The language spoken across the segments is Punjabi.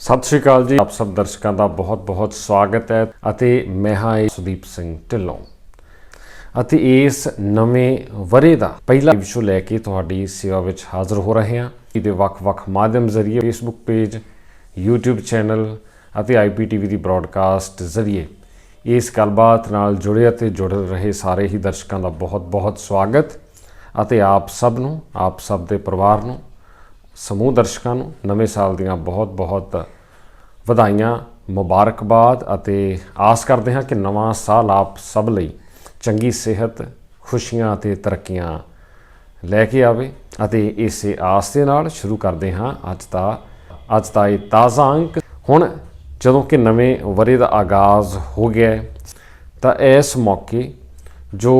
ਸਤਿ ਸ਼੍ਰੀ ਅਕਾਲ ਜੀ। ਆਪ ਸਭ ਦਰਸ਼ਕਾਂ ਦਾ ਬਹੁਤ-ਬਹੁਤ ਸਵਾਗਤ ਹੈ ਅਤੇ ਮੈਂ ਹਾਂ ਇਹ ਸੁਦੀਪ ਸਿੰਘ ਢਿੱਲੋਂ। ਅਤੇ ਇਸ ਨਵੇਂ ਵਰੇ ਦਾ ਪਹਿਲਾ ਵਿਸ਼ੋ ਲੈ ਕੇ ਤੁਹਾਡੀ ਸੇਵਾ ਵਿੱਚ ਹਾਜ਼ਰ ਹੋ ਰਹੇ ਹਾਂ। ਇਹਦੇ ਵੱਖ-ਵੱਖ ਮਾਧਿਅਮ ਜ਼ਰੀਏ ਫੇਸਬੁੱਕ ਪੇਜ YouTube ਚੈਨਲ ਅਤੇ IPTV ਦੀ ਬ੍ਰਾਡਕਾਸਟ ਜ਼ਰੀਏ ਇਸ ਗੱਲਬਾਤ ਨਾਲ ਜੁੜੇ ਅਤੇ ਜੁੜ ਰਹੇ ਸਾਰੇ ਹੀ ਦਰਸ਼ਕਾਂ ਦਾ ਬਹੁਤ-ਬਹੁਤ ਸਵਾਗਤ। ਅਤੇ ਆਪ ਸਭ ਨੂੰ, ਆਪ ਸਭ ਦੇ ਪਰਿਵਾਰ ਨੂੰ ਸਮੂਹ ਦਰਸ਼ਕਾਂ ਨੂੰ ਨਵੇਂ ਸਾਲ ਦੀਆਂ ਬਹੁਤ-ਬਹੁਤ ਵਧਾਈਆਂ, ਮੁਬਾਰਕਬਾਦ ਅਤੇ ਆਸ ਕਰਦੇ ਹਾਂ ਕਿ ਨਵਾਂ ਸਾਲ ਆਪ ਸਭ ਲਈ ਚੰਗੀ ਸਿਹਤ, ਖੁਸ਼ੀਆਂ ਅਤੇ ਤਰੱਕੀਆਂ ਲੈ ਕੇ ਆਵੇ ਅਤੇ ਇਸੇ ਆਸ ਦੇ ਨਾਲ ਸ਼ੁਰੂ ਕਰਦੇ ਹਾਂ ਅੱਜ ਦਾ ਅੱਜ ਦਾ ਇਹ ਤਾਜ਼ਾ ਅੰਕ। ਹੁਣ ਜਦੋਂ ਕਿ ਨਵੇਂ ਵਰੇ ਦਾ ਆਗਾਜ਼ ਹੋ ਗਿਆ ਤਾਂ ਇਸ ਮੌਕੇ ਜੋ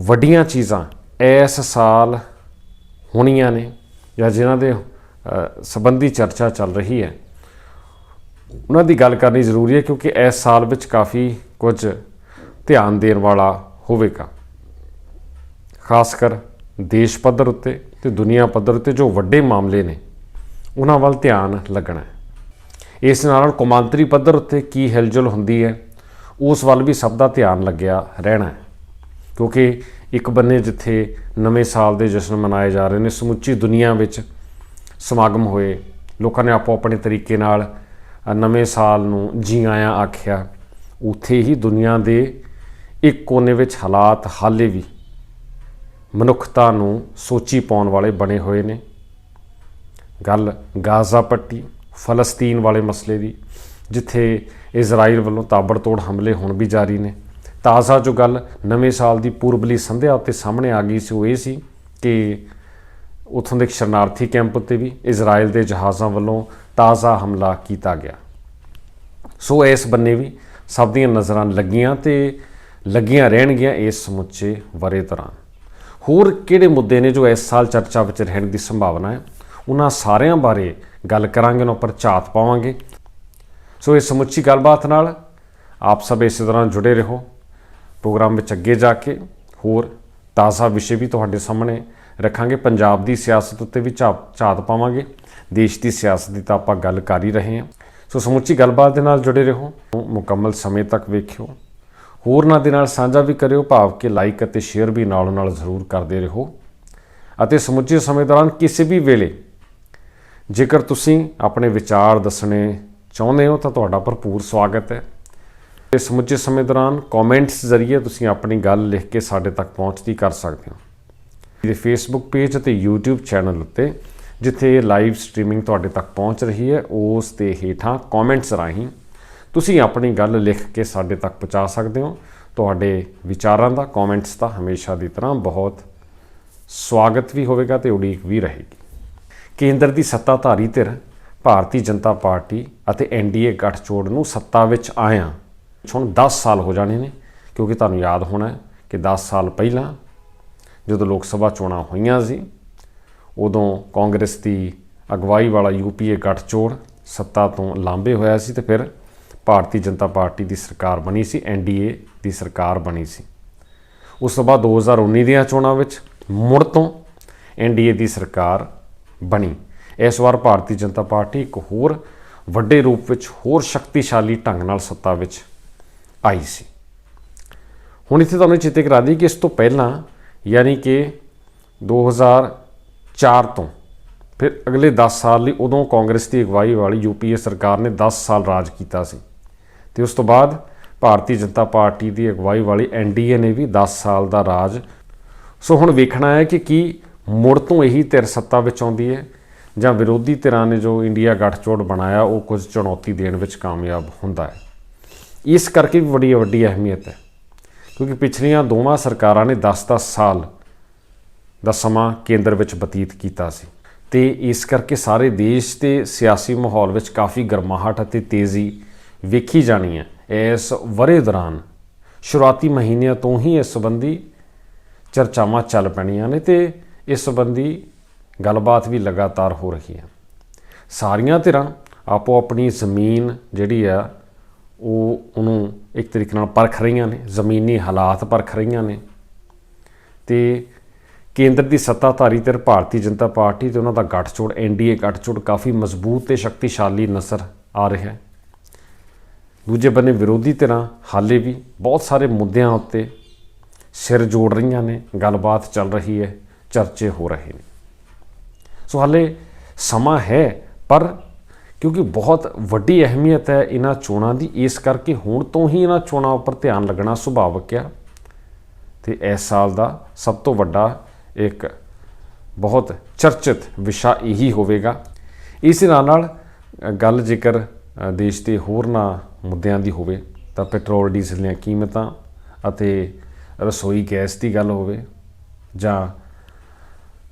ਵੱਡੀਆਂ ਚੀਜ਼ਾਂ ਇਸ ਸਾਲ ਹੋਣੀਆਂ ਨੇ ਜਾਂ ਜਿਨ੍ਹਾਂ ਦੇ ਸੰਬੰਧੀ ਚਰਚਾ ਚੱਲ ਰਹੀ ਹੈ, ਉਹਨਾਂ ਦੀ ਗੱਲ ਕਰਨੀ ਜ਼ਰੂਰੀ ਹੈ ਕਿਉਂਕਿ ਇਸ ਸਾਲ ਵਿੱਚ ਕਾਫੀ ਕੁਝ ਧਿਆਨ ਦੇਣ ਵਾਲਾ ਹੋਵੇਗਾ। ਖਾਸ ਕਰ ਦੇਸ਼ ਪੱਧਰ ਉੱਤੇ ਤੇ ਦੁਨੀਆ ਪੱਧਰ ਉੱਤੇ ਜੋ ਵੱਡੇ ਮਾਮਲੇ ਨੇ, ਉਹਨਾਂ ਵੱਲ ਧਿਆਨ ਲੱਗਣਾ ਹੈ। ਇਸ ਨਾਲ ਕੌਮਾਂਤਰੀ ਪੱਧਰ ਉੱਤੇ ਕੀ ਹਿਲਜੁਲ ਹੁੰਦੀ ਹੈ, ਉਸ ਵੱਲ ਵੀ ਸਭ ਦਾ ਧਿਆਨ ਲੱਗਿਆ ਰਹਿਣਾ ਹੈ। ਕਿਉਂਕਿ ਇੱਕ ਬੰਨੇ ਜਿੱਥੇ ਨਵੇਂ ਸਾਲ ਦੇ ਜਸ਼ਨ ਮਨਾਏ ਜਾ ਰਹੇ ਨੇ, ਸਮੁੱਚੀ ਦੁਨੀਆ ਵਿੱਚ ਸਮਾਗਮ ਹੋਏ, ਲੋਕਾਂ ਨੇ ਆਪੋ ਆਪਣੇ ਤਰੀਕੇ ਨਾਲ ਨਵੇਂ ਸਾਲ ਨੂੰ ਜੀ ਆਇਆਂ ਆਖਿਆ, ਉੱਥੇ ਹੀ ਦੁਨੀਆ ਦੇ ਇੱਕ ਕੋਨੇ ਵਿੱਚ ਹਾਲਾਤ ਹਾਲੇ ਵੀ ਮਨੁੱਖਤਾ ਨੂੰ ਸੋਚੀ ਪਾਉਣ ਵਾਲੇ ਬਣੇ ਹੋਏ ਨੇ। ਗੱਲ ਗਾਜ਼ਾ ਪੱਟੀ, ਫਲਸਤੀਨ ਵਾਲੇ ਮਸਲੇ ਦੀ, ਜਿੱਥੇ ਇਜ਼ਰਾਈਲ ਵੱਲੋਂ ਤਾਬੜਤੋੜ ਹਮਲੇ ਹੁਣ ਵੀ ਜਾਰੀ ਨੇ। ਤਾਜ਼ਾ ਜੋ ਗੱਲ ਨਵੇਂ ਸਾਲ ਦੀ ਪੂਰਬਲੀ ਸੰਧਿਆ ਉੱਤੇ ਸਾਹਮਣੇ ਆ ਗਈ ਸੀ, ਉਹ ਇਹ ਸੀ ਕਿ ਉਥੋਂ ਦੇ ਸ਼ਰਨਾਰਥੀ ਕੈਂਪ ਉੱਤੇ ਵੀ ਇਜ਼ਰਾਈਲ ਦੇ ਜਹਾਜ਼ਾਂ ਵੱਲੋਂ ਤਾਜ਼ਾ ਹਮਲਾ ਕੀਤਾ ਗਿਆ। ਸੋ ਇਸ ਬੰਨੇ ਵੀ ਸਭ ਦੀਆਂ ਨਜ਼ਰਾਂ ਲੱਗੀਆਂ ਤੇ ਲੱਗੀਆਂ ਰਹਿਣਗੀਆਂ ਇਸ ਸਮੁੱਚੇ ਵਰੇ ਦੌਰਾਨ। ਹੋਰ ਕਿਹੜੇ ਮੁੱਦੇ ਨੇ ਜੋ ਇਸ ਸਾਲ ਚਰਚਾ ਵਿੱਚ ਰਹਿਣ ਦੀ ਸੰਭਾਵਨਾ ਹੈ? ਉਹਨਾਂ ਸਾਰਿਆਂ ਬਾਰੇ ਗੱਲ ਕਰਾਂਗੇ, ਉਹਨਾਂ ਪਰ ਝਾਤ ਪਾਵਾਂਗੇ। ਸੋ ਇਸ ਸਮੁੱਚੀ ਗੱਲਬਾਤ ਨਾਲ ਆਪ ਸਭ ਇਸੇ ਤਰ੍ਹਾਂ ਜੁੜੇ ਰਹੋ। ਪ੍ਰੋਗਰਾਮ ਵਿੱਚ ਅੱਗੇ ਜਾ ਕੇ ਹੋਰ ਤਾਜ਼ਾ ਵਿਸ਼ੇ ਵੀ ਤੁਹਾਡੇ ਸਾਹਮਣੇ ਰੱਖਾਂਗੇ। ਪੰਜਾਬ ਦੀ ਸਿਆਸਤ ਉੱਤੇ ਵੀ ਝਾ- ਝਾਤ ਪਾਵਾਂਗੇ। ਦੇਸ਼ ਦੀ ਸਿਆਸਤ ਦੀ ਤਾਂ ਆਪਾਂ ਗੱਲ ਕਰ ਹੀ ਰਹੇ ਹਾਂ। ਸੋ ਸਮੁੱਚੀ ਗੱਲਬਾਤ ਦੇ ਨਾਲ ਜੁੜੇ ਰਹੋ। ਮੁਕੰਮਲ ਸਮੇਂ ਤੱਕ ਵੇਖਿਓ। ਹੋਰਨਾਂ ਦੇ ਨਾਲ ਸਾਂਝਾ ਵੀ ਕਰਿਓ। ਭਾਵ ਕਿ ਲਾਈਕ ਅਤੇ ਸ਼ੇਅਰ ਵੀ ਨਾਲੋਂ ਨਾਲ ਜ਼ਰੂਰ ਕਰਦੇ ਰਹੋ। ਅਤੇ ਸਮੁੱਚੇ ਸਮੇਂ ਦੌਰਾਨ ਕਿਸੇ ਵੀ ਵੇਲੇ ਜੇਕਰ ਤੁਸੀਂ ਆਪਣੇ ਵਿਚਾਰ ਦੱਸਣੇ ਚਾਹੁੰਦੇ ਹੋ ਤਾਂ ਤੁਹਾਡਾ ਭਰਪੂਰ ਸਵਾਗਤ ਹੈ। ਤੇ ਸਮੁੱਚੇ ਸਮੇਂ ਦੌਰਾਨ ਕਮੈਂਟਸ ਜ਼ਰੀਏ ਤੁਸੀਂ ਆਪਣੀ ਗੱਲ ਲਿਖ ਕੇ ਸਾਡੇ ਤੱਕ ਪਹੁੰਚਦੀ ਕਰ ਸਕਦੇ ਹੋ। ਇਹਦੇ ਫੇਸਬੁੱਕ ਪੇਜ ਅਤੇ YouTube ਚੈਨਲ ਉੱਤੇ, ਜਿੱਥੇ ਲਾਈਵ ਸਟ੍ਰੀਮਿੰਗ ਤੁਹਾਡੇ ਤੱਕ ਪਹੁੰਚ ਰਹੀ ਹੈ, ਉਸ ਦੇ ਹੇਠਾਂ ਕਮੈਂਟਸ ਰਾਹੀਂ ਤੁਸੀਂ ਆਪਣੀ ਗੱਲ ਲਿਖ ਕੇ ਸਾਡੇ ਤੱਕ ਪਹੁੰਚਾ ਸਕਦੇ ਹੋ। ਤੁਹਾਡੇ ਵਿਚਾਰਾਂ ਦਾ ਕਮੈਂਟਸ ਦਾ ਹਮੇਸ਼ਾ ਦੀ ਤਰ੍ਹਾਂ ਬਹੁਤ ਸਵਾਗਤ ਵੀ ਹੋਵੇਗਾ ਤੇ ਉਡੀਕ ਵੀ ਰਹੇਗੀ। ਕੇਂਦਰ ਦੀ ਸੱਤਾਧਾਰੀ ਧਿਰ, ਭਾਰਤੀ ਜਨਤਾ ਪਾਰਟੀ ਅਤੇ ਐਨਡੀਏ ਗੱਠਜੋੜ ਨੂੰ ਸੱਤਾ ਵਿੱਚ ਆਇਆ ਹੁਣ 10 ਸਾਲ ਹੋ ਜਾਣੇ ਨੇ, ਕਿਉਂਕਿ ਤੁਹਾਨੂੰ ਯਾਦ ਹੋਣਾ ਕਿ 10 ਸਾਲ ਪਹਿਲਾਂ ਜਦੋਂ ਲੋਕ ਸਭਾ ਚੋਣਾਂ ਹੋਈਆਂ ਸੀ, ਉਦੋਂ ਕਾਂਗਰਸ ਦੀ ਅਗਵਾਈ ਵਾਲਾ ਯੂਪੀਏ ਗੱਠਜੋੜ ਸੱਤਾ ਤੋਂ ਲਾਂਬੇ ਹੋਇਆ ਸੀ ਤੇ ਫਿਰ ਭਾਰਤੀ ਜਨਤਾ ਪਾਰਟੀ ਦੀ ਸਰਕਾਰ ਬਣੀ ਸੀ ਐਨਡੀਏ ਦੀ ਸਰਕਾਰ ਬਣੀ ਸੀ। ਉਸ ਤੋਂ ਬਾਅਦ 2019 ਦੀਆਂ ਚੋਣਾਂ ਵਿੱਚ ਮੁੜ ਤੋਂ ਐਨਡੀਏ ਦੀ ਸਰਕਾਰ ਬਣੀ। ਇਸ ਵਾਰ ਭਾਰਤੀ ਜਨਤਾ ਪਾਰਟੀ ਇੱਕ ਹੋਰ ਵੱਡੇ ਰੂਪ ਵਿੱਚ ਹੋਰ ਸ਼ਕਤੀਸ਼ਾਲੀ ਢੰਗ ਨਾਲ ਸੱਤਾ ਵਿੱਚ ਆਈ ਸੀ। ਹੁਣ ਇੱਥੇ ਤੁਹਾਨੂੰ ਚੇਤੇ ਕਰਾ ਦਈਏ ਕਿ ਇਸ ਤੋਂ ਪਹਿਲਾਂ ਯਾਨੀ ਕਿ 2004 ਤੋਂ ਫਿਰ ਅਗਲੇ 10 ਸਾਲ ਲਈ ਉਦੋਂ ਕਾਂਗਰਸ ਦੀ ਅਗਵਾਈ ਵਾਲੀ ਯੂਪੀਏ ਸਰਕਾਰ ਨੇ 10 ਸਾਲ ਰਾਜ ਕੀਤਾ ਸੀ। ਤੇ ਉਸ ਤੋਂ ਬਾਅਦ ਭਾਰਤੀ ਜਨਤਾ ਪਾਰਟੀ ਦੀ ਅਗਵਾਈ ਵਾਲੀ ਐਨਡੀਏ ਨੇ ਵੀ 10 ਸਾਲ ਦਾ ਰਾਜ। ਸੋ ਹੁਣ ਵੇਖਣਾ ਹੈ ਕਿ ਕੀ ਮੁੜ ਤੋਂ ਇਹੀ ਧਿਰ ਸੱਤਾ ਵਿੱਚ ਆਉਂਦੀ ਹੈ ਜਾਂ ਵਿਰੋਧੀ ਧਿਰਾਂ ਨੇ ਜੋ ਇੰਡੀਆ ਗੱਠਜੋੜ ਬਣਾਇਆ, ਉਹ ਕੁਝ ਚੁਣੌਤੀ ਦੇਣ ਵਿੱਚ ਕਾਮਯਾਬ ਹੁੰਦਾ ਹੈ। ਇਸ ਕਰਕੇ ਵੀ ਬੜੀ ਵੱਡੀ ਅਹਿਮੀਅਤ ਹੈ। ਕਿਉਂਕਿ ਪਿਛਲੀਆਂ ਦੋਵਾਂ ਸਰਕਾਰਾਂ ਨੇ 10-10 ਸਾਲ ਦਾ ਸਮਾਂ ਕੇਂਦਰ ਵਿੱਚ ਬਤੀਤ ਕੀਤਾ ਸੀ। ਤੇ ਇਸ ਕਰਕੇ ਸਾਰੇ ਦੇਸ਼ ਦੇ ਸਿਆਸੀ ਮਾਹੌਲ ਵਿੱਚ ਕਾਫੀ ਗਰਮਾਹਟ ਅਤੇ ਤੇਜ਼ੀ ਵੇਖੀ ਜਾਣੀ ਹੈ। ਇਸ ਵਰੇ ਦੌਰਾਨ ਸ਼ੁਰੂਆਤੀ ਮਹੀਨਿਆਂ ਤੋਂ ਹੀ ਇਸ ਸੰਬੰਧੀ ਚਰਚਾਵਾਂ ਚੱਲ ਪੈਣੀਆਂ ਨੇ ਤੇ ਇਸ ਸੰਬੰਧੀ ਗੱਲਬਾਤ ਵੀ ਲਗਾਤਾਰ ਹੋ ਰਹੀ ਹੈ। ਸਾਰੀਆਂ ਧਿਰਾਂ ਆਪੋ ਆਪਣੀ ਜ਼ਮੀਨ ਜਿਹੜੀ ਆ ਉਹ ਉਹਨੂੰ ਇੱਕ ਤਰੀਕੇ ਨਾਲ ਪਰਖ ਰਹੀਆਂ ਨੇ, ਜ਼ਮੀਨੀ ਹਾਲਾਤ ਪਰਖ ਰਹੀਆਂ ਨੇ ਤੇ ਕੇਂਦਰ ਦੀ ਸੱਤਾਧਾਰੀ ਧਿਰ ਭਾਰਤੀ ਜਨਤਾ ਪਾਰਟੀ ਤੇ ਉਹਨਾਂ ਦਾ ਗੱਠਜੋੜ ਐਨਡੀਏ ਗੱਠਜੋੜ ਕਾਫੀ ਮਜ਼ਬੂਤ ਤੇ ਸ਼ਕਤੀਸ਼ਾਲੀ ਨਜ਼ਰ ਆ ਰਿਹਾ ਹੈ। ਦੂਜੇ ਬੰਨੇ ਵਿਰੋਧੀ ਧਿਰਾਂ ਹਾਲੇ ਵੀ ਬਹੁਤ ਸਾਰੇ ਮੁੱਦਿਆਂ ਉੱਤੇ ਸਿਰ ਜੋੜ ਰਹੀਆਂ ਨੇ, ਗੱਲਬਾਤ ਚੱਲ ਰਹੀ ਹੈ, ਚਰਚੇ ਹੋ ਰਹੇ ਨੇ। ਸੋ ਹਾਲੇ ਸਮਾਂ ਹੈ, ਪਰ ਕਿਉਂਕਿ ਬਹੁਤ ਵੱਡੀ ਅਹਿਮੀਅਤ ਹੈ ਇਹਨਾਂ ਚੋਣਾਂ ਦੀ। ਇਸ ਕਰਕੇ ਹੁਣ ਤੋਂ ਹੀ ਇਹਨਾਂ ਚੋਣਾਂ ਉੱਪਰ ਧਿਆਨ ਲੱਗਣਾ ਸੁਭਾਵਕ ਆ। ਤੇ ਇਸ ਸਾਲ ਦਾ ਸਭ ਤੋਂ ਵੱਡਾ ਇੱਕ ਬਹੁਤ ਚਰਚਿਤ ਵਿਸ਼ਾ ਇਹੀ ਹੋਵੇਗਾ। ਇਸ ਨਾਲ ਨਾਲ ਗੱਲ ਜੇਕਰ ਦੇਸ਼ ਦੇ ਹੋਰਨਾਂ ਮੁੱਦਿਆਂ ਦੀ ਹੋਵੇ, ਤਾਂ ਪੈਟਰੋਲ, ਡੀਜ਼ਲ ਦੀਆਂ ਕੀਮਤਾਂ ਅਤੇ ਰਸੋਈ ਗੈਸ ਦੀ ਗੱਲ ਹੋਵੇ ਜਾਂ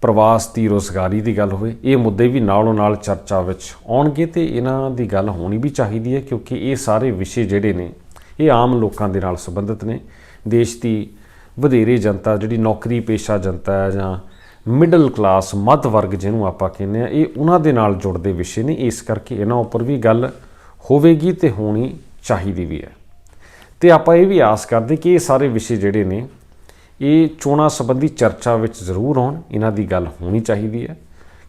ਪ੍ਰਵਾਸ ਦੀ ਰੋਜ਼ਗਾਰੀ ਦੀ ਗੱਲ ਹੋਵੇ, ਇਹ ਮੁੱਦੇ ਵੀ ਨਾਲੋਂ ਨਾਲ ਚਰਚਾ ਵਿੱਚ ਆਉਣਗੇ ਤੇ ਇਹਨਾਂ ਦੀ ਗੱਲ ਹੋਣੀ ਵੀ ਚਾਹੀਦੀ ਹੈ ਕਿਉਂਕਿ ਇਹ ਸਾਰੇ ਵਿਸ਼ੇ ਜਿਹੜੇ ਨੇ, ਇਹ ਆਮ ਲੋਕਾਂ ਦੇ ਨਾਲ ਸੰਬੰਧਿਤ ਨੇ। ਦੇਸ਼ ਦੀ ਵਧੇਰੇ ਜਨਤਾ, ਜਿਹੜੀ ਨੌਕਰੀ ਪੇਸ਼ਾ ਜਨਤਾ ਹੈ ਜਾਂ ਮਿਡਲ ਕਲਾਸ ਮੱਧ ਵਰਗ ਜਿਹਨੂੰ ਆਪਾਂ ਕਹਿੰਦੇ ਆ ਇਹ ਉਹਨਾਂ ਦੇ ਨਾਲ ਜੁੜਦੇ ਵਿਸ਼ੇ ਨੇ। ਇਸ ਕਰਕੇ ਇਹਨਾਂ ਉੱਪਰ ਵੀ ਗੱਲ ਹੋਵੇਗੀ ਤੇ ਹੋਣੀ ਚਾਹੀਦੀ ਵੀ ਹੈ। ਤੇ ਆਪਾਂ ਇਹ ਵੀ ਆਸ ਕਰਦੇ ਕਿ ਇਹ ਸਾਰੇ ਵਿਸ਼ੇ ਜਿਹੜੇ ਨੇ ਇਹ ਚੋਣਾਂ ਸੰਬੰਧੀ ਚਰਚਾ ਵਿੱਚ ਜ਼ਰੂਰ ਆਉਣ, ਇਹਨਾਂ ਦੀ ਗੱਲ ਹੋਣੀ ਚਾਹੀਦੀ ਹੈ।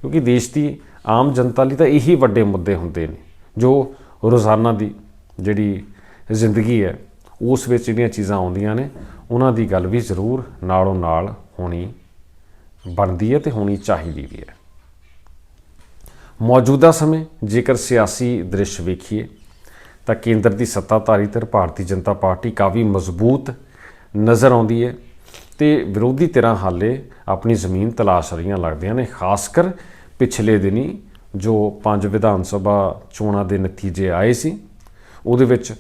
ਕਿਉਂਕਿ ਦੇਸ਼ ਦੀ ਆਮ ਜਨਤਾ ਲਈ ਤਾਂ ਇਹੀ ਵੱਡੇ ਮੁੱਦੇ ਹੁੰਦੇ ਨੇ। ਜੋ ਰੋਜ਼ਾਨਾ ਦੀ ਜਿਹੜੀ ਜ਼ਿੰਦਗੀ ਹੈ, ਉਸ ਵਿੱਚ ਜਿਹੜੀਆਂ ਚੀਜ਼ਾਂ ਆਉਂਦੀਆਂ ਨੇ, ਉਹਨਾਂ ਦੀ ਗੱਲ ਵੀ ਜ਼ਰੂਰ ਨਾਲੋਂ ਨਾਲ ਹੋਣੀ ਬਣਦੀ ਹੈ ਤੇ ਹੋਣੀ ਚਾਹੀਦੀ ਵੀ ਹੈ। ਮੌਜੂਦਾ ਸਮੇਂ, ਜੇਕਰ ਸਿਆਸੀ ਦ੍ਰਿਸ਼ ਵੇਖੀਏ, ਤਾਂ ਕੇਂਦਰ ਦੀ ਸੱਤਾਧਾਰੀ ਧਿਰ ਭਾਰਤੀ ਜਨਤਾ ਪਾਰਟੀ ਕਾਫੀ ਮਜ਼ਬੂਤ ਨਜ਼ਰ ਆਉਂਦੀ ਹੈ। ਤੇ ਵਿਰੋਧੀ ਧਿਰਾਂ ਹਾਲੇ ਆਪਣੀ ਜ਼ਮੀਨ ਤਲਾਸ਼ ਰਹੀਆਂ ਲੱਗਦੀਆਂ ਨੇ, ਖਾਸ ਕਰ ਪਿਛਲੇ ਦਿਨੀ ਜੋ ਪੰਜ ਵਿਧਾਨ ਸਭਾ ਚੋਣਾਂ ਦੇ ਨਤੀਜੇ ਆਏ ਸੀ, ਉਹਦੇ ਵਿੱਚ